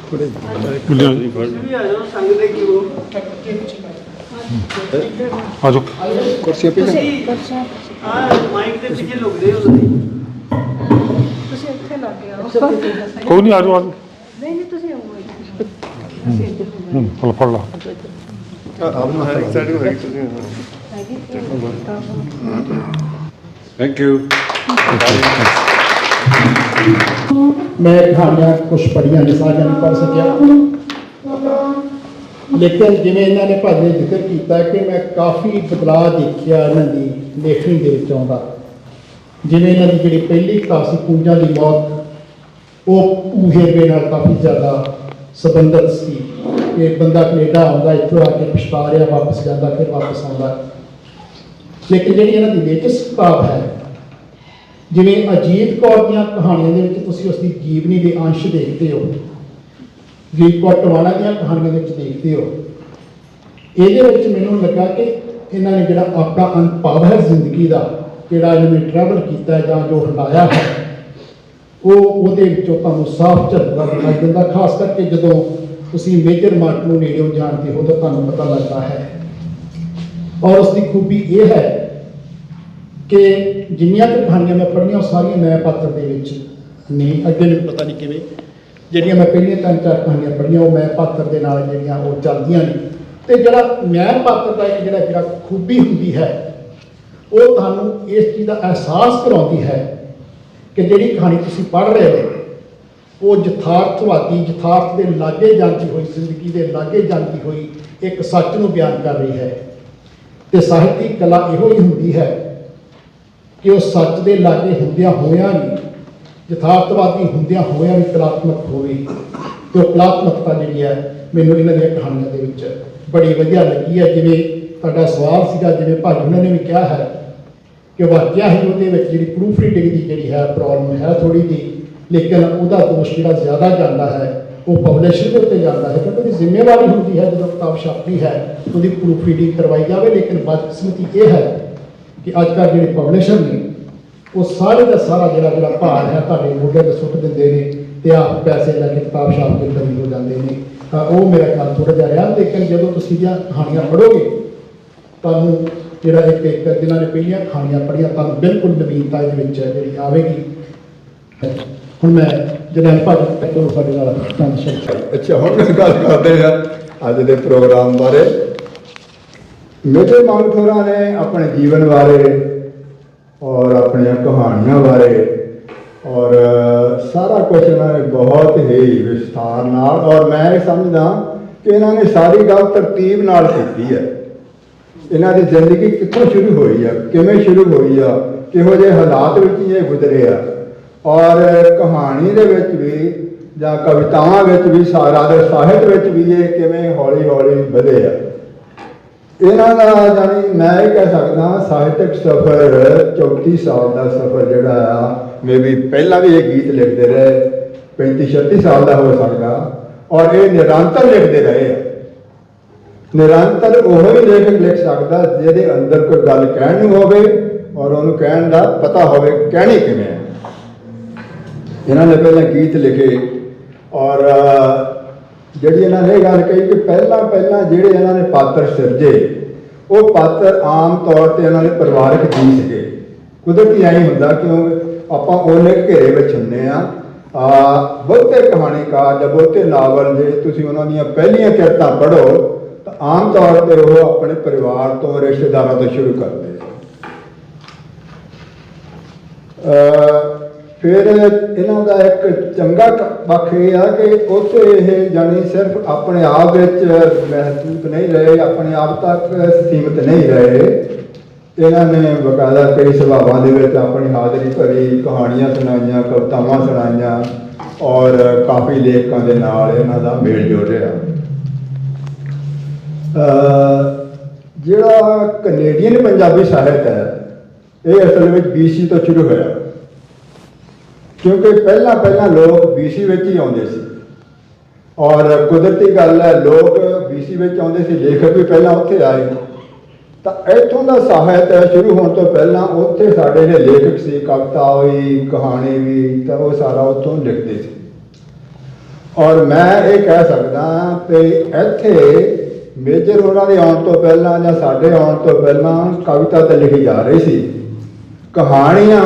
ਥੋੜੇ ਆ ਜਾਓ ਸੰਗ ਦੇ ਕੀ ਹੋ ਆਜੋ ਕੁਰਸੀ ਪਿੱਛੇ ਤੁਸੀਂ ਆ ਮਾਈਕ ਦੇ ਪਿੱਛੇ ਲੁਕਦੇ ਹੋ ਤੁਸੀਂ। ਤੁਸੀਂ ਇੱਥੇ ਲੱਗ ਹੋ। ਕੋਈ ਨਹੀਂ ਆਜੋ ਆਜੋ ਨਹੀਂ ਨਹੀਂ ਤੁਸੀਂ ਹੂੰ ਫੜ ਫੜ ਲਾ ਆਪ ਨੂੰ ਹੈ ਸਾਈਡ ਨੂੰ ਹੈ ਤੁਸੀਂ ਥੈਂਕ ਯੂ ਮੈਂ ਕਹਾਣੀਆਂ ਕੁਝ ਪੜ੍ਹੀਆਂ ਨੇ ਸਾਰੀਆਂ ਨਹੀਂ ਪੜ੍ਹ ਸਕਿਆ ਲੇਕਿਨ ਜਿਵੇਂ ਇਹਨਾਂ ਨੇ ਭਾਜੀ ਨੇ ਜ਼ਿਕਰ ਕੀਤਾ ਕਿ ਮੈਂ ਕਾਫੀ ਬਦਲਾਅ ਦੇਖਿਆ ਇਹਨਾਂ ਦੀ ਲੇਖਣੀ ਦੇ ਵਿੱਚ ਆਉਂਦਾ ਜਿਵੇਂ ਇਹਨਾਂ ਦੀ ਜਿਹੜੀ ਪਹਿਲੀ ਕਿਤਾਬ ਸੀ ਪੂੰਜਾਂ ਦੀ ਮੌਤ ਉਹ ਊਹੇਰਵੇ ਨਾਲ ਕਾਫੀ ਜ਼ਿਆਦਾ ਸੰਬੰਧਿਤ ਸੀ ਕਿ ਇੱਕ ਬੰਦਾ ਕੈਨੇਡਾ ਆਉਂਦਾ, ਇੱਥੋਂ ਆ ਕੇ ਪਛਤਾ ਰਿਹਾ ਵਾਪਸ ਜਾਂਦਾ ਫਿਰ ਵਾਪਸ ਆਉਂਦਾ। ਲੇਕਿਨ ਜਿਹੜੀ ਇਹਨਾਂ ਦੀ ਲੇਟੈਸਟ ਕਿਤਾਬ ਹੈ, ਜਿਵੇਂ ਅਜੀਤ ਕੌਰ ਦੀਆਂ ਕਹਾਣੀਆਂ ਦੇ ਵਿੱਚ ਤੁਸੀਂ ਉਸ ਦੀ ਜੀਵਨੀ ਦੇ ਅੰਸ਼ ਦੇਖਦੇ ਹੋ ਜੀਤ ਕੌਰ ਟਵਾਣਾ ਦੀਆਂ ਕਹਾਣੀਆਂ ਦੇ ਵਿੱਚ ਦੇਖਦੇ ਹੋ, ਇਹਦੇ ਵਿੱਚ ਮੈਨੂੰ ਲੱਗਾ ਕਿ ਇਹਨਾਂ ਨੇ ਜਿਹੜਾ ਆਪਣਾ ਅਨੁਭਵ ਹੈ ਜ਼ਿੰਦਗੀ ਦਾ, ਜਿਹੜਾ ਇਹਨਾਂ ਟਰੈਵਲ ਕੀਤਾ ਜਾਂ ਜੋ ਹਟਾਇਆ ਹੈ ਉਹ ਉਹਦੇ ਵਿੱਚੋਂ ਤੁਹਾਨੂੰ ਸਾਫ਼ ਝਲਕਦਾ ਦਿਖਾਈ ਦਿੰਦਾ, ਖਾਸ ਕਰਕੇ ਜਦੋਂ ਤੁਸੀਂ ਮੇਜਰ ਮਾਰਟ ਨੂੰ ਨੇੜਿਓਂ ਜਾਣਦੇ ਹੋ ਤਾਂ ਤੁਹਾਨੂੰ ਪਤਾ ਲੱਗਦਾ ਹੈ। ਔਰ ਉਸ ਦੀ ਖੂਬੀ ਇਹ ਹੈ ਕਿ ਜਿੰਨੀਆਂ ਕੁ ਕਹਾਣੀਆਂ ਮੈਂ ਪੜ੍ਹੀਆਂ, ਉਹ ਸਾਰੀਆਂ ਮੈਂ ਪਾਤਰ ਦੇ ਵਿੱਚ ਨੇ। ਅੱਗੇ ਮੈਨੂੰ ਪਤਾ ਨਹੀਂ ਕਿਵੇਂ। ਜਿਹੜੀਆਂ ਮੈਂ ਪਹਿਲੀਆਂ ਤਿੰਨ ਚਾਰ ਕਹਾਣੀਆਂ ਪੜ੍ਹੀਆਂ, ਉਹ ਮੈਂ ਪਾਤਰ ਦੇ ਨਾਲ ਜਿਹੜੀਆਂ, ਉਹ ਚੱਲਦੀਆਂ ਨੇ। ਤੇ ਜਿਹੜਾ ਮੈਂ ਪਾਤਰ ਦਾ ਇੱਕ ਜਿਹੜਾ ਜਿਹੜਾ ਖੂਬੀ ਹੁੰਦੀ ਹੈ, ਉਹ ਤੁਹਾਨੂੰ ਇਸ ਚੀਜ਼ ਦਾ ਅਹਿਸਾਸ ਕਰਾਉਂਦੀ ਹੈ ਕਿ ਜਿਹੜੀ ਕਹਾਣੀ ਤੁਸੀਂ ਪੜ੍ਹ ਰਹੇ ਹੋ, ਉਹ ਯਥਾਰਥਵਾਦੀ, ਯਥਾਰਥ ਦੇ ਲਾਗੇ ਜਾਂਦੀ ਹੋਈ, ਜ਼ਿੰਦਗੀ ਦੇ ਲਾਗੇ ਜਾਂਦੀ ਹੋਈ ਇੱਕ ਸੱਚ ਨੂੰ ਬਿਆਨ ਕਰ ਰਹੀ ਹੈ। ਤੇ ਸਾਹਿਤਿਕ ਕਲਾ ਇਹੋ ਹੀ ਹੁੰਦੀ ਹੈ ਕਿ ਉਹ ਸੱਚ ਦੇ ਲਾਗੇ ਹੁੰਦਿਆਂ ਹੋਇਆਂ ਵੀ, ਯਥਾਰਥਵਾਦੀ ਹੁੰਦਿਆਂ ਹੋਇਆਂ ਵੀ ਕਲਾਤਮਕ ਹੋਵੇ। ਤੇ ਉਹ ਕਲਾਤਮਕਤਾ ਜਿਹੜੀ ਹੈ, ਮੈਨੂੰ ਇਹਨਾਂ ਦੀਆਂ ਕਹਾਣੀਆਂ ਦੇ ਵਿੱਚ ਬੜੀ ਵਧੀਆ ਲੱਗੀ ਹੈ। ਜਿਵੇਂ ਤੁਹਾਡਾ ਸਵਾਲ ਸੀਗਾ, ਜਿਵੇਂ ਭਾਜੀ ਉਹਨਾਂ ਨੇ ਵੀ ਕਿਹਾ ਹੈ ਕਿ ਵਾਕਿਆ ਹੀ ਉਹਦੇ ਵਿੱਚ ਜਿਹੜੀ ਪ੍ਰੂਫ ਰੀਡਿੰਗ ਦੀ ਜਿਹੜੀ ਹੈ ਪ੍ਰੋਬਲਮ ਹੈ ਥੋੜੀ ਜੀ ਲੇਕਿਨ ਉਹਦਾ ਦੋਸ਼ ਜਿਹੜਾ ਜ਼ਿਆਦਾ ਜਾਂਦਾ ਹੈ, ਉਹ ਪਬਲਿਸ਼ਰ ਦੇ ਉੱਤੇ ਜਾਂਦਾ ਹੈ, ਕਿਉਂਕਿ ਉਹਦੀ ਜ਼ਿੰਮੇਵਾਰੀ ਹੁੰਦੀ ਹੈ, ਜਦੋਂ ਕਿਤਾਬ ਛਾਪਦੀ ਹੈ, ਉਹਦੀ ਪ੍ਰੂਫ ਰੀਡਿੰਗ ਕਰਵਾਈ ਜਾਵੇ, ਲੇਕਿਨ ਬਦਕਿਸਮਤੀ ਇਹ ਹੈ ਕਿ ਅੱਜ ਕੱਲ੍ਹ ਜਿਹੜੇ ਪਬਲਿਸ਼ਰ ਨੇ, ਉਹ ਸਾਰੇ ਦਾ ਸਾਰਾ ਜਿਹੜਾ ਜਿਹੜਾ ਭਾਰ ਹੈ ਤੁਹਾਡੇ ਮੋਢੇ ਤੇ ਸੁੱਟ ਦਿੰਦੇ ਨੇ ਤੇ ਆਪ ਪੈਸੇ ਲੈ ਕੇ ਕਿਤਾਬ ਛਾਪ ਕੇ ਬਰੀ ਹੋ ਜਾਂਦੇ ਨੇ। ਤਾਂ ਉਹ ਮੇਰਾ ਕੰਮ ਥੋੜਾ ਜਿਹਾ ਰਿਹਾ, ਲੇਕਿਨ ਜਦੋਂ ਤੁਸੀਂ ਇਹਦੀਆਂ ਕਹਾਣੀਆਂ ਪੜ੍ਹੋਗੇ, ਤੁਹਾਨੂੰ ਜਿਹੜਾ ਇੱਕ ਇੱਕ ਦਿਨਾਂ ਨੇ ਪਹਿਲੀਆਂ ਖਾਣੀਆਂ ਪੜ੍ਹੀਆਂ ਤੁਹਾਨੂੰ ਬਿਲਕੁਲ ਨਵੀਨਤਾ ਇਹਦੇ ਵਿੱਚ ਜਿਹੜੀ ਆਵੇਗੀ। ਹੁਣ ਮੈਂ ਜਨਾਬ ਭਾਜੀ ਤੋਂ ਸਾਡੇ ਨਾਲ ਚੰਦ ਅੱਛਾ, ਹੁਣ ਗੱਲ ਕਰਦੇ ਆ ਅੱਜ ਦੇ ਪ੍ਰੋਗਰਾਮ ਬਾਰੇ। ਮੇਰੇ ਮਾਨਖੋਰਾਂ ਨੇ ਆਪਣੇ ਜੀਵਨ ਬਾਰੇ ਔਰ ਆਪਣੀਆਂ ਕਹਾਣੀਆਂ ਬਾਰੇ ਔਰ ਸਾਰਾ ਕੁਝ ਇਹਨਾਂ ਨੇ ਬਹੁਤ ਹੀ ਵਿਸਥਾਰ ਨਾਲ ਔਰ ਮੈਂ ਇਹ ਸਮਝਦਾ ਕਿ ਇਹਨਾਂ ਨੇ ਸਾਰੀ ਗੱਲ ਤਰਤੀਬ ਨਾਲ ਕੀਤੀ ਹੈ। ਇਹਨਾਂ ਦੀ ਜ਼ਿੰਦਗੀ ਕਿੱਥੋਂ ਸ਼ੁਰੂ ਹੋਈ ਆ? ਕਿਵੇਂ ਸ਼ੁਰੂ ਹੋਈ ਆ? ਕਿਹੋ ਜਿਹੇ ਹਾਲਾਤ ਵਿੱਚ ਇਹ ਗੁਜ਼ਰੇ ਆ? ਔਰ ਕਹਾਣੀ ਦੇ ਵਿੱਚ ਵੀ ਜਾਂ ਕਵਿਤਾਵਾਂ ਵਿੱਚ ਵੀ ਸਾਰਾ ਦੇ ਸਾਹਿਤ ਵਿੱਚ ਵੀ ਇਹ ਕਿਵੇਂ ਹੌਲੀ ਹੌਲੀ ਵਧੇ ਆ? ਇਹਨਾਂ ਦਾ ਜਾਨੀ ਮੈਂ ਇਹ ਕਹਿ ਸਕਦਾ ਸਾਹਿਤਕ ਸਫ਼ਰ 34 ਸਾਲ ਦਾ ਸਫ਼ਰ ਜਿਹੜਾ ਆ ਮੇਬੀ ਪਹਿਲਾਂ ਵੀ ਇਹ ਗੀਤ ਲਿਖਦੇ ਰਹੇ 35 36 ਸਾਲ ਦਾ ਹੋ ਸਕਦਾ। ਔਰ ਇਹ ਨਿਰੰਤਰ ਲਿਖਦੇ ਰਹੇ ਆ। ਨਿਰੰਤਰ ਉਹ ਹੀ ਲੇਖਕ ਲਿਖ ਸਕਦਾ ਜਿਹਦੇ ਅੰਦਰ ਕੋਈ ਗੱਲ ਕਹਿਣ ਨੂੰ ਹੋਵੇ ਔਰ ਉਹਨੂੰ ਕਹਿਣ ਦਾ ਪਤਾ ਹੋਵੇ ਕਹਿਣੀ ਕਿਵੇਂ ਹੈ। ਇਹਨਾਂ ਨੇ ਪਹਿਲਾਂ ਗੀਤ ਲਿਖੇ ਔਰ ਜਿਹੜੀ ਇਹਨਾਂ ਨੇ ਇਹ ਗੱਲ ਕਹੀ ਕਿ ਪਹਿਲਾਂ ਪਹਿਲਾਂ ਜਿਹੜੇ ਇਹਨਾਂ ਨੇ ਪਾਤਰ ਸਿਰਜੇ, ਉਹ ਪਾਤਰ ਆਮ ਤੌਰ ਤੇ ਇਹਨਾਂ ਦੇ ਪਰਿਵਾਰਕ ਜੀ ਸੀਗੇ। ਕੁਦਰਤੀ ਐਂ ਹੁੰਦਾ ਕਿਉਂ ਆਪਾਂ ਉਹਨੇ ਘੇਰੇ ਵਿੱਚ ਹੁੰਨੇ ਆ ਆ, ਬਹੁਤੇ ਕਹਾਣੀਕਾਰ ਜਾਂ ਬਹੁਤੇ ਨਾਵਲ ਜੇ ਤੁਸੀਂ ਉਹਨਾਂ ਦੀਆਂ ਪਹਿਲੀਆਂ ਕਿਰਤਾਂ ਪੜ੍ਹੋ ਆਮ ਤੌਰ ਤੇ ਉਹ ਆਪਣੇ ਪਰਿਵਾਰ ਤੋਂ ਰਿਸ਼ਤੇਦਾਰਾਂ ਤੋਂ ਸ਼ੁਰੂ ਕਰਦੇ ਆ ਫਿਰ ਇਹਨਾਂ ਦਾ ਇੱਕ ਚੰਗਾ ਪੱਖ ਇਹ ਆ ਕਿ ਉੱਥੇ ਇਹ ਜਾਣੀ ਸਿਰਫ ਆਪਣੇ ਆਪ ਵਿੱਚ ਮਹਿਸੂਸ ਨਹੀਂ ਰਹੇ, ਆਪਣੇ ਆਪ ਤੱਕ ਸੀਮਿਤ ਨਹੀਂ ਰਹੇ। ਇਹਨਾਂ ਨੇ ਬਕਾਇਦਾ ਕਈ ਸਭਾਵਾਂ ਦੇ ਵਿੱਚ ਆਪਣੀ ਹਾਜ਼ਰੀ ਭਰੀ ਕਹਾਣੀਆਂ ਸੁਣਾਈਆਂ, ਕਵਿਤਾਵਾਂ ਸੁਣਾਈਆਂ ਔਰ ਕਾਫੀ ਲੇਖਕਾਂ ਦੇ ਨਾਲ ਇਹਨਾਂ ਦਾ ਮੇਲ ਜੋਲ ਰਿਹਾ। ਜਿਹੜਾ ਕੈਨੇਡੀਅਨ ਪੰਜਾਬੀ ਸਾਹਿਤ ਹੈ, ਇਹ ਅਸਲ ਵਿੱਚ BC ਤੋਂ ਸ਼ੁਰੂ ਹੋਇਆ। ਕਿਉਂਕਿ ਪਹਿਲਾਂ ਪਹਿਲਾਂ ਲੋਕ BC ਵਿੱਚ ਹੀ ਆਉਂਦੇ ਸੀ। ਔਰ ਕੁਦਰਤੀ ਗੱਲ ਹੈ, ਲੋਕ BC ਵਿੱਚ ਆਉਂਦੇ ਸੀ, ਲੇਖਕ ਵੀ ਪਹਿਲਾਂ ਉੱਥੇ ਆਏ। ਤਾਂ ਇੱਥੋਂ ਦਾ ਸਾਹਿਤ ਸ਼ੁਰੂ ਹੋਣ ਤੋਂ ਪਹਿਲਾਂ ਉੱਥੇ ਸਾਡੇ ਜਿਹੜੇ ਲੇਖਕ ਸੀ, ਕਵਿਤਾ ਹੋਈ ਕਹਾਣੀ ਵੀ, ਤਾਂ ਉਹ ਸਾਰਾ ਉੱਥੋਂ ਲਿਖਦੇ ਸੀ। ਔਰ ਮੈਂ ਇਹ ਕਹਿ ਸਕਦਾ ਕਿ ਇੱਥੇ ਮੇਜਰ ਉਹਨਾਂ ਦੇ ਆਉਣ ਤੋਂ ਪਹਿਲਾਂ ਜਾਂ ਸਾਡੇ ਆਉਣ ਤੋਂ ਪਹਿਲਾਂ ਕਵਿਤਾ ਤਾਂ ਲਿਖੀ ਜਾ ਰਹੀ ਸੀ। ਕਹਾਣੀਆਂ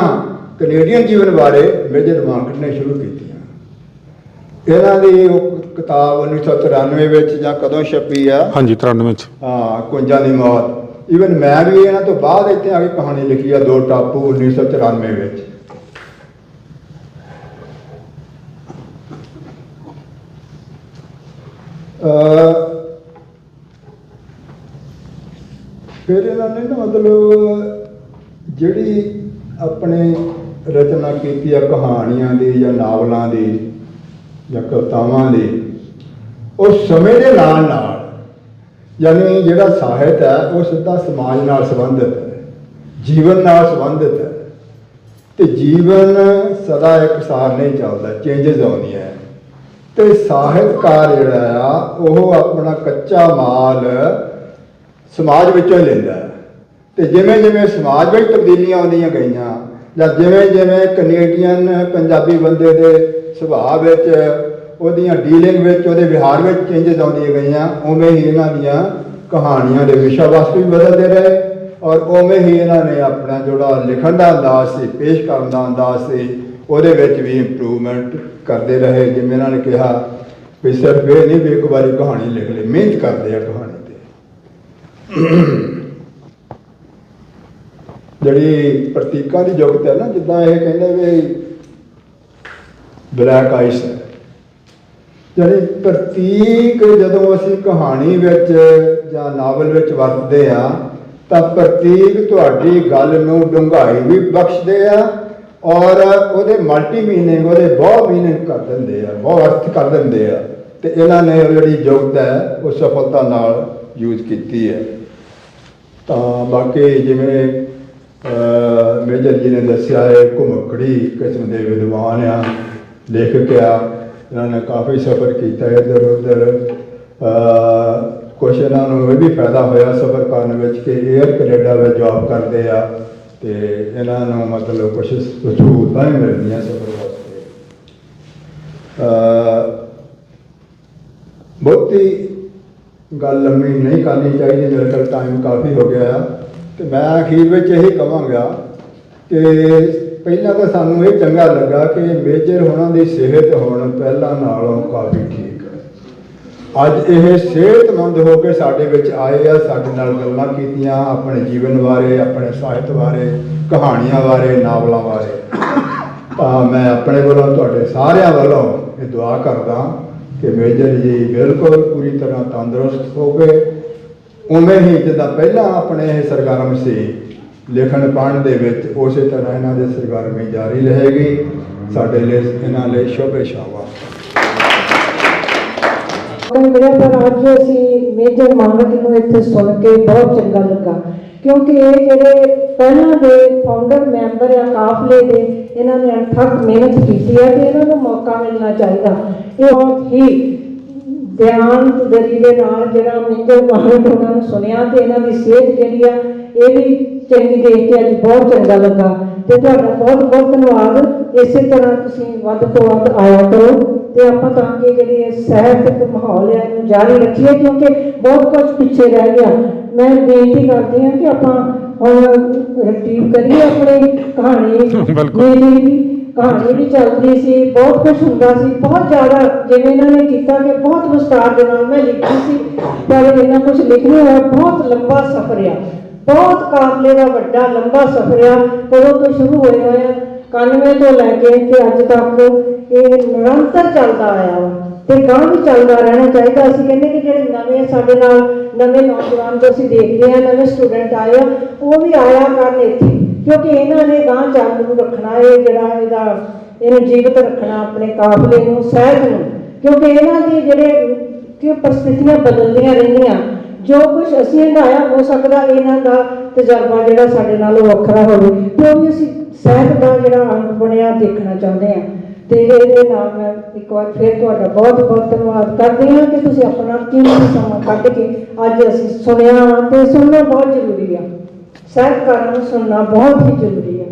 ਕੈਨੇਡੀਅਨ ਜੀਵਨ ਬਾਰੇ ਮੇਜਰ ਮਾਰਕਟ ਨੇ ਸ਼ੁਰੂ ਕੀਤੀਆਂ। ਇਹਨਾਂ ਦੀ ਉਹ ਕਿਤਾਬ 1993 ਵਿੱਚ ਜਾਂ ਕਦੋਂ ਛਪੀ ਆ? ਹਾਂਜੀ 93 ਚ ਹਾਂ ਕੁੰਜਾਂ ਦੀ ਮੌਤ। ਈਵਨ ਮੈਂ ਵੀ ਇਹਨਾਂ ਤੋਂ ਬਾਅਦ ਇੱਥੇ ਆ ਕੇ ਕਹਾਣੀ ਲਿਖੀ ਆ ਦੋ ਟਾਪੂ 1994 ਵਿੱਚ। ਅਹ ਫਿਰ ਇਹਨਾਂ ਨੇ ਨਾ ਮਤਲਬ ਜਿਹੜੀ ਆਪਣੇ ਰਚਨਾ ਕੀਤੀ ਆ ਕਹਾਣੀਆਂ ਦੀ ਜਾਂ ਨਾਵਲਾਂ ਦੀ ਜਾਂ ਕਵਿਤਾਵਾਂ ਦੀ, ਉਹ ਸਮੇਂ ਦੇ ਨਾਲ ਨਾਲ ਯਾਨੀ ਜਿਹੜਾ ਸਾਹਿਤ ਹੈ, ਉਹ ਸਿੱਧਾ ਸਮਾਜ ਨਾਲ ਸੰਬੰਧਿਤ ਹੈ, ਜੀਵਨ ਨਾਲ ਸੰਬੰਧਿਤ ਹੈ ਤੇ ਜੀਵਨ ਸਦਾ ਇੱਕ ਸਾਰ ਨਹੀਂ ਚੱਲਦਾ ਚੇਂਜਸ ਆਉਂਦੀਆਂ ਤੇ ਸਾਹਿਤਕਾਰ ਜਿਹੜਾ ਆ, ਉਹ ਆਪਣਾ ਕੱਚਾ ਮਾਲ ਸਮਾਜ ਵਿੱਚੋਂ ਹੀ ਲੈਂਦਾ ਹੈ। ਤੇ ਜਿਵੇਂ ਜਿਵੇਂ ਸਮਾਜ ਵਿੱਚ ਤਬਦੀਲੀਆਂ ਆਉਂਦੀਆਂ ਗਈਆਂ, ਜਾਂ ਜਿਵੇਂ ਜਿਵੇਂ ਕੈਨੇਡੀਅਨ ਪੰਜਾਬੀ ਬੰਦੇ ਦੇ ਸੁਭਾਅ ਵਿੱਚ, ਉਹਦੀਆਂ ਡੀਲਿੰਗ ਵਿੱਚ, ਉਹਦੇ ਵਿਹਾਰ ਵਿੱਚ ਚੇਂਜਸ ਆਉਂਦੀਆਂ ਗਈਆਂ, ਉਵੇਂ ਹੀ ਇਹਨਾਂ ਦੀਆਂ ਕਹਾਣੀਆਂ ਦੇ ਵਿਸ਼ਾ ਵਸਤੂ ਵੀ ਬਦਲਦੇ ਰਹੇ ਔਰ ਉਵੇਂ ਹੀ ਇਹਨਾਂ ਨੇ ਆਪਣਾ ਜਿਹੜਾ ਲਿਖਣ ਦਾ ਅੰਦਾਜ਼ ਸੀ, ਪੇਸ਼ ਕਰਨ ਦਾ ਅੰਦਾਜ਼ ਸੀ, ਉਹਦੇ ਵਿੱਚ ਵੀ ਇੰਪਰੂਵਮੈਂਟ ਕਰਦੇ ਰਹੇ, ਜਿਵੇਂ ਇਹਨਾਂ ਨੇ ਕਿਹਾ ਵੀ ਸਿਰਫ ਇਹ ਨਹੀਂ ਵੀ ਇੱਕ ਵਾਰੀ ਕਹਾਣੀ ਲਿਖ ਲਈ, ਮਿਹਨਤ ਕਰਦੇ ਆ ਕਹਾਣੀ। ਜਿਹੜੀ ਪ੍ਰਤੀਕਾਂ ਦੀ ਜੁਗਤ ਹੈ ਨਾ, ਜਿੱਦਾਂ ਇਹ ਕਹਿੰਦੇ ਵੀ ਬਲੈਕ ਆਈਸ ਹੈ। ਜਿਹੜੀ ਪ੍ਰਤੀਕ ਜਦੋਂ ਅਸੀਂ ਕਹਾਣੀ ਵਿੱਚ ਜਾਂ ਨਾਵਲ ਵਿੱਚ ਵਰਤਦੇ ਆ, ਤਾਂ ਪ੍ਰਤੀਕ ਤੁਹਾਡੀ ਗੱਲ ਨੂੰ ਡੂੰਘਾਈ ਵੀ ਬਖਸ਼ਦੇ ਆ ਔਰ ਉਹਦੇ ਮਲਟੀ ਮੀਨਿੰਗ ਉਹਦੇ ਬਹੁਤ ਮੀਨਿੰਗ ਕਰ ਦਿੰਦੇ ਆ ਬਹੁਤ ਅਰਥ ਕਰ ਦਿੰਦੇ ਆ। ਤੇ ਇਹਨਾਂ ਨੇ ਉਹ ਜਿਹੜੀ ਜੁਗਤ ਹੈ, ਉਹ ਸਫਲਤਾ ਨਾਲ ਯੂਜ਼ ਕੀਤੀ ਹੈ। ਤਾਂ ਬਾਕੀ ਜਿਵੇਂ ਮੇਜਰ ਜੀ ਨੇ ਦੱਸਿਆ ਹੈ, ਘੁਮਕੜੀ ਕਿਸਮ ਦੇ ਵਿਦਵਾਨ ਆ, ਲੇਖਕ ਆ, ਇਹਨਾਂ ਨੇ ਕਾਫੀ ਸਫ਼ਰ ਕੀਤਾ ਹੈ ਇੱਧਰ ਉੱਧਰ। ਕੁਛ ਇਹਨਾਂ ਨੂੰ ਇਹ ਵੀ ਫਾਇਦਾ ਹੋਇਆ ਸਫ਼ਰ ਕਰਨ ਵਿੱਚ ਕਿ 에ਅਰ ਕੈਨੇਡਾ ਵਿੱਚ ਜੌਬ ਕਰਦੇ ਆ ਤੇ ਇਹਨਾਂ ਨੂੰ ਮਤਲਬ ਕੁਛ ਸਹੂਲਤਾਂ ਹੀ ਮਿਲਦੀਆਂ ਸਫ਼ਰ ਵਾਸਤੇ। ਬਹੁਤੀ ਗੱਲ ਲੰਮੀ ਨਹੀਂ ਕਰਨੀ ਚਾਹੀਦੀ, ਮੇਰੇ ਕੋਲ ਟਾਈਮ ਕਾਫੀ ਹੋ ਗਿਆ ਆ। ਤੇ ਮੈਂ ਅਖੀਰ ਵਿੱਚ ਇਹ ਕਹਾਂਗਾ ਕਿ ਪਹਿਲਾਂ ਤਾਂ ਸਾਨੂੰ ਇਹ ਚੰਗਾ ਲੱਗਾ ਕਿ ਮੇਜਰ ਹੋਣਾ ਦੀ ਸਿਹਤ ਹੁਣ ਪਹਿਲਾਂ ਨਾਲੋਂ ਕਾਫੀ ਠੀਕ ਹੈ। ਅੱਜ ਇਹ ਸਿਹਤਮੰਦ ਹੋ ਕੇ ਸਾਡੇ ਵਿੱਚ ਆਏ ਆ, ਸਾਡੇ ਨਾਲ ਗੱਲਾਂ ਕੀਤੀਆਂ ਆਪਣੇ ਜੀਵਨ ਬਾਰੇ, ਆਪਣੇ ਸਾਹਿਤ ਬਾਰੇ, ਕਹਾਣੀਆਂ ਬਾਰੇ, ਨਾਵਲਾਂ ਬਾਰੇ। ਤਾਂ ਮੈਂ ਆਪਣੇ ਵੱਲੋਂ, ਤੁਹਾਡੇ ਸਾਰਿਆਂ ਵੱਲੋਂ ਇਹ ਦੁਆ ਕਰਦਾ ਕਿ ਮੇਜਰ ਜੀ ਬਿਲਕੁਲ ਪੂਰੀ ਤਰ੍ਹਾਂ ਤੰਦਰੁਸਤ ਹੋ ਗਏ। ਉਵੇਂ ਹੀ ਜਿੱਦਾਂ ਪਹਿਲਾਂ ਆਪਣੇ ਇਹ ਸਰਗਰਮ ਸੀ, ਲਿਖਣ ਪੜ੍ਹਨ ਦੇ ਵਿੱਚ, ਉਸੇ ਤਰ੍ਹਾਂ ਇਹਨਾਂ ਦੇ ਸਰਗਰਮੀ ਜਾਰੀ ਰਹੇਗੀ। ਸਾਡੇ ਲਈ ਇਹਨਾਂ ਲਈ ਸ਼ੁਭ ਸ਼ਾਵਾ ਪਰ ਅੱਜ ਅਸੀਂ ਮੇਜਰ ਮਾਨਕ ਨੂੰ ਇੱਥੇ ਸੁਣ ਕੇ ਬਹੁਤ ਚੰਗਾ ਲੱਗਾ। ਕਿਉਂਕਿ ਇਹ ਜਿਹੜੇ ਪਹਿਲਾਂ ਦੇ ਫਾਊਂਡਰ ਮੈਂਬਰ ਆ ਕਾਫਲੇ ਦੇ, ਇਹਨਾਂ ਨੇ ਅਣਥੱਕ ਮਿਹਨਤ ਕੀਤੀ ਹੈ ਤੇ ਇਹਨਾਂ ਨੂੰ ਮੌਕਾ ਮਿਲਣਾ ਚਾਹੀਦਾ। ਇਹ ਬਹੁਤ ਹੀ ਧਿਆਨ ਦਰੀ ਦੇ ਨਾਲ ਜਿਹੜਾ ਮੇਜਰ ਮਾਹਰ ਉਹਨਾਂ ਨੂੰ ਸੁਣਿਆ ਤੇ ਇਹਨਾਂ ਦੀ ਸਿਹਤ ਜਿਹੜੀ ਆ, ਇਹ ਵੀ ਚੰਗੀ ਦੇਖ ਕੇ ਅੱਜ ਬਹੁਤ ਚੰਗਾ ਲੱਗਾ। ਤੇ ਤੁਹਾਡਾ ਬਹੁਤ ਬਹੁਤ ਧੰਨਵਾਦ। ਇਸੇ ਤਰ੍ਹਾਂ ਤੁਸੀਂ ਵੱਧ ਤੋਂ ਵੱਧ ਆਇਆ ਕਰੋ ਤੇ ਆਪਾਂ ਤਾਂ ਕਿ ਜਿਹੜੀ ਇਹ ਸਿਹਤ ਮਾਹੌਲ ਹੈ ਇਹਨੂੰ ਜਾਰੀ ਰੱਖੀਏ ਕਿਉਂਕਿ ਬਹੁਤ ਕੁਝ ਪਿੱਛੇ ਰਹਿ ਗਿਆ। ਮੈਂ ਬੇਨਤੀ ਕਰਦੀ ਹਾਂ ਕਿ ਆਪਾਂ ਹੁਣ ਰਿਟਰੀਵ ਕਰੀਏ ਆਪਣੀ ਕਹਾਣੀ। ਬਿਲਕੁਲ। ਮੇਰੀ ਕਹਾਣੀ ਵੀ ਚੱਲਦੀ ਸੀ ਬਹੁਤ ਕੁਝ ਹੁੰਦਾ ਸੀ ਬਹੁਤ ਜ਼ਿਆਦਾ ਜਿਵੇਂ ਇਹਨਾਂ ਨੇ ਕੀਤਾ ਕਿ ਬਹੁਤ ਵਿਸਤਾਰ ਦੇ ਨਾਲ ਮੈਂ ਲਿਖੀ ਸੀ ਪਰ ਇਹਨਾਂ ਕੁਝ ਲਿਖਣਾ ਹੋਇਆ ਬਹੁਤ ਲੰਬਾ ਸਫ਼ਰ ਆ। ਬਹੁਤ ਕਾਬਲੇ ਦਾ ਵੱਡਾ ਲੰਬਾ ਸਫ਼ਰ ਆ ਕਦੋਂ ਤੋਂ ਸ਼ੁਰੂ ਹੋਏ ਹੋਏ ਆ 91 ਤੋਂ ਲੈ ਕੇ ਤੇ ਅੱਜ ਤੱਕ ਇਹ ਨਿਰੰਤਰ ਚੱਲਦਾ ਆਇਆ ਤੇ ਗਾਂ ਵੀ ਚੱਲਦਾ ਰਹਿਣਾ ਚਾਹੀਦਾ। ਅਸੀਂ ਕਹਿੰਦੇ ਕਿ ਜਿਹੜੇ ਨਵੇਂ ਸਾਡੇ ਨਾਲ ਨਵੇਂ ਨੌਜਵਾਨ ਜੋ ਅਸੀਂ ਦੇਖਦੇ ਆ ਨਵੇਂ ਸਟੂਡੈਂਟ ਆਏ ਆ, ਉਹ ਵੀ ਆਇਆ ਕਰਨ ਇੱਥੇ, ਕਿਉਂਕਿ ਇਹਨਾਂ ਨੇ ਗਾਂ ਚੱਲ ਨੂੰ ਰੱਖਣਾ ਇਹ ਜਿਹੜਾ ਇਹਦਾ ਇਹਨੂੰ ਜੀਵਤ ਰੱਖਣਾ ਆਪਣੇ ਕਾਫਲੇ ਨੂੰ, ਸਹਿਜ ਨੂੰ, ਕਿਉਂਕਿ ਇਹਨਾਂ ਦੇ ਜਿਹੜੇ ਕਿ ਪਰਿਸਥਿਤੀਆਂ ਬਦਲਦੀਆਂ ਰਹਿੰਦੀਆਂ, ਜੋ ਕੁਝ ਅਸੀਂ ਹੰਡਾਇਆ ਹੋ ਸਕਦਾ, ਇਹਨਾਂ ਦਾ ਤਜਰਬਾ ਜਿਹੜਾ ਸਾਡੇ ਨਾਲ ਉਹ ਵੱਖਰਾ ਹੋਵੇ, ਤੇ ਉਹ ਵੀ ਅਸੀਂ ਸਹਿਤ ਦਾ ਜਿਹੜਾ ਅੰਗ ਬਣਿਆ ਦੇਖਣਾ ਚਾਹੁੰਦੇ ਹਾਂ। ਤੇ ਇਹਦੇ ਨਾਲ ਮੈਂ ਇੱਕ ਵਾਰ ਫਿਰ ਤੁਹਾਡਾ ਬਹੁਤ ਬਹੁਤ ਧੰਨਵਾਦ ਕਰਦੀ ਹਾਂ ਕਿ ਤੁਸੀਂ ਆਪਣਾ ਕੀਮਤੀ ਸਮਾਂ ਕੱਢ ਕੇ ਅੱਜ ਅਸੀਂ ਸੁਣਿਆ ਤੇ ਸੁਣਨਾ ਬਹੁਤ ਜ਼ਰੂਰੀ ਆ। ਸਾਹਿਤਕਾਰਾਂ ਨੂੰ ਸੁਣਨਾ ਬਹੁਤ ਹੀ ਜ਼ਰੂਰੀ ਆ।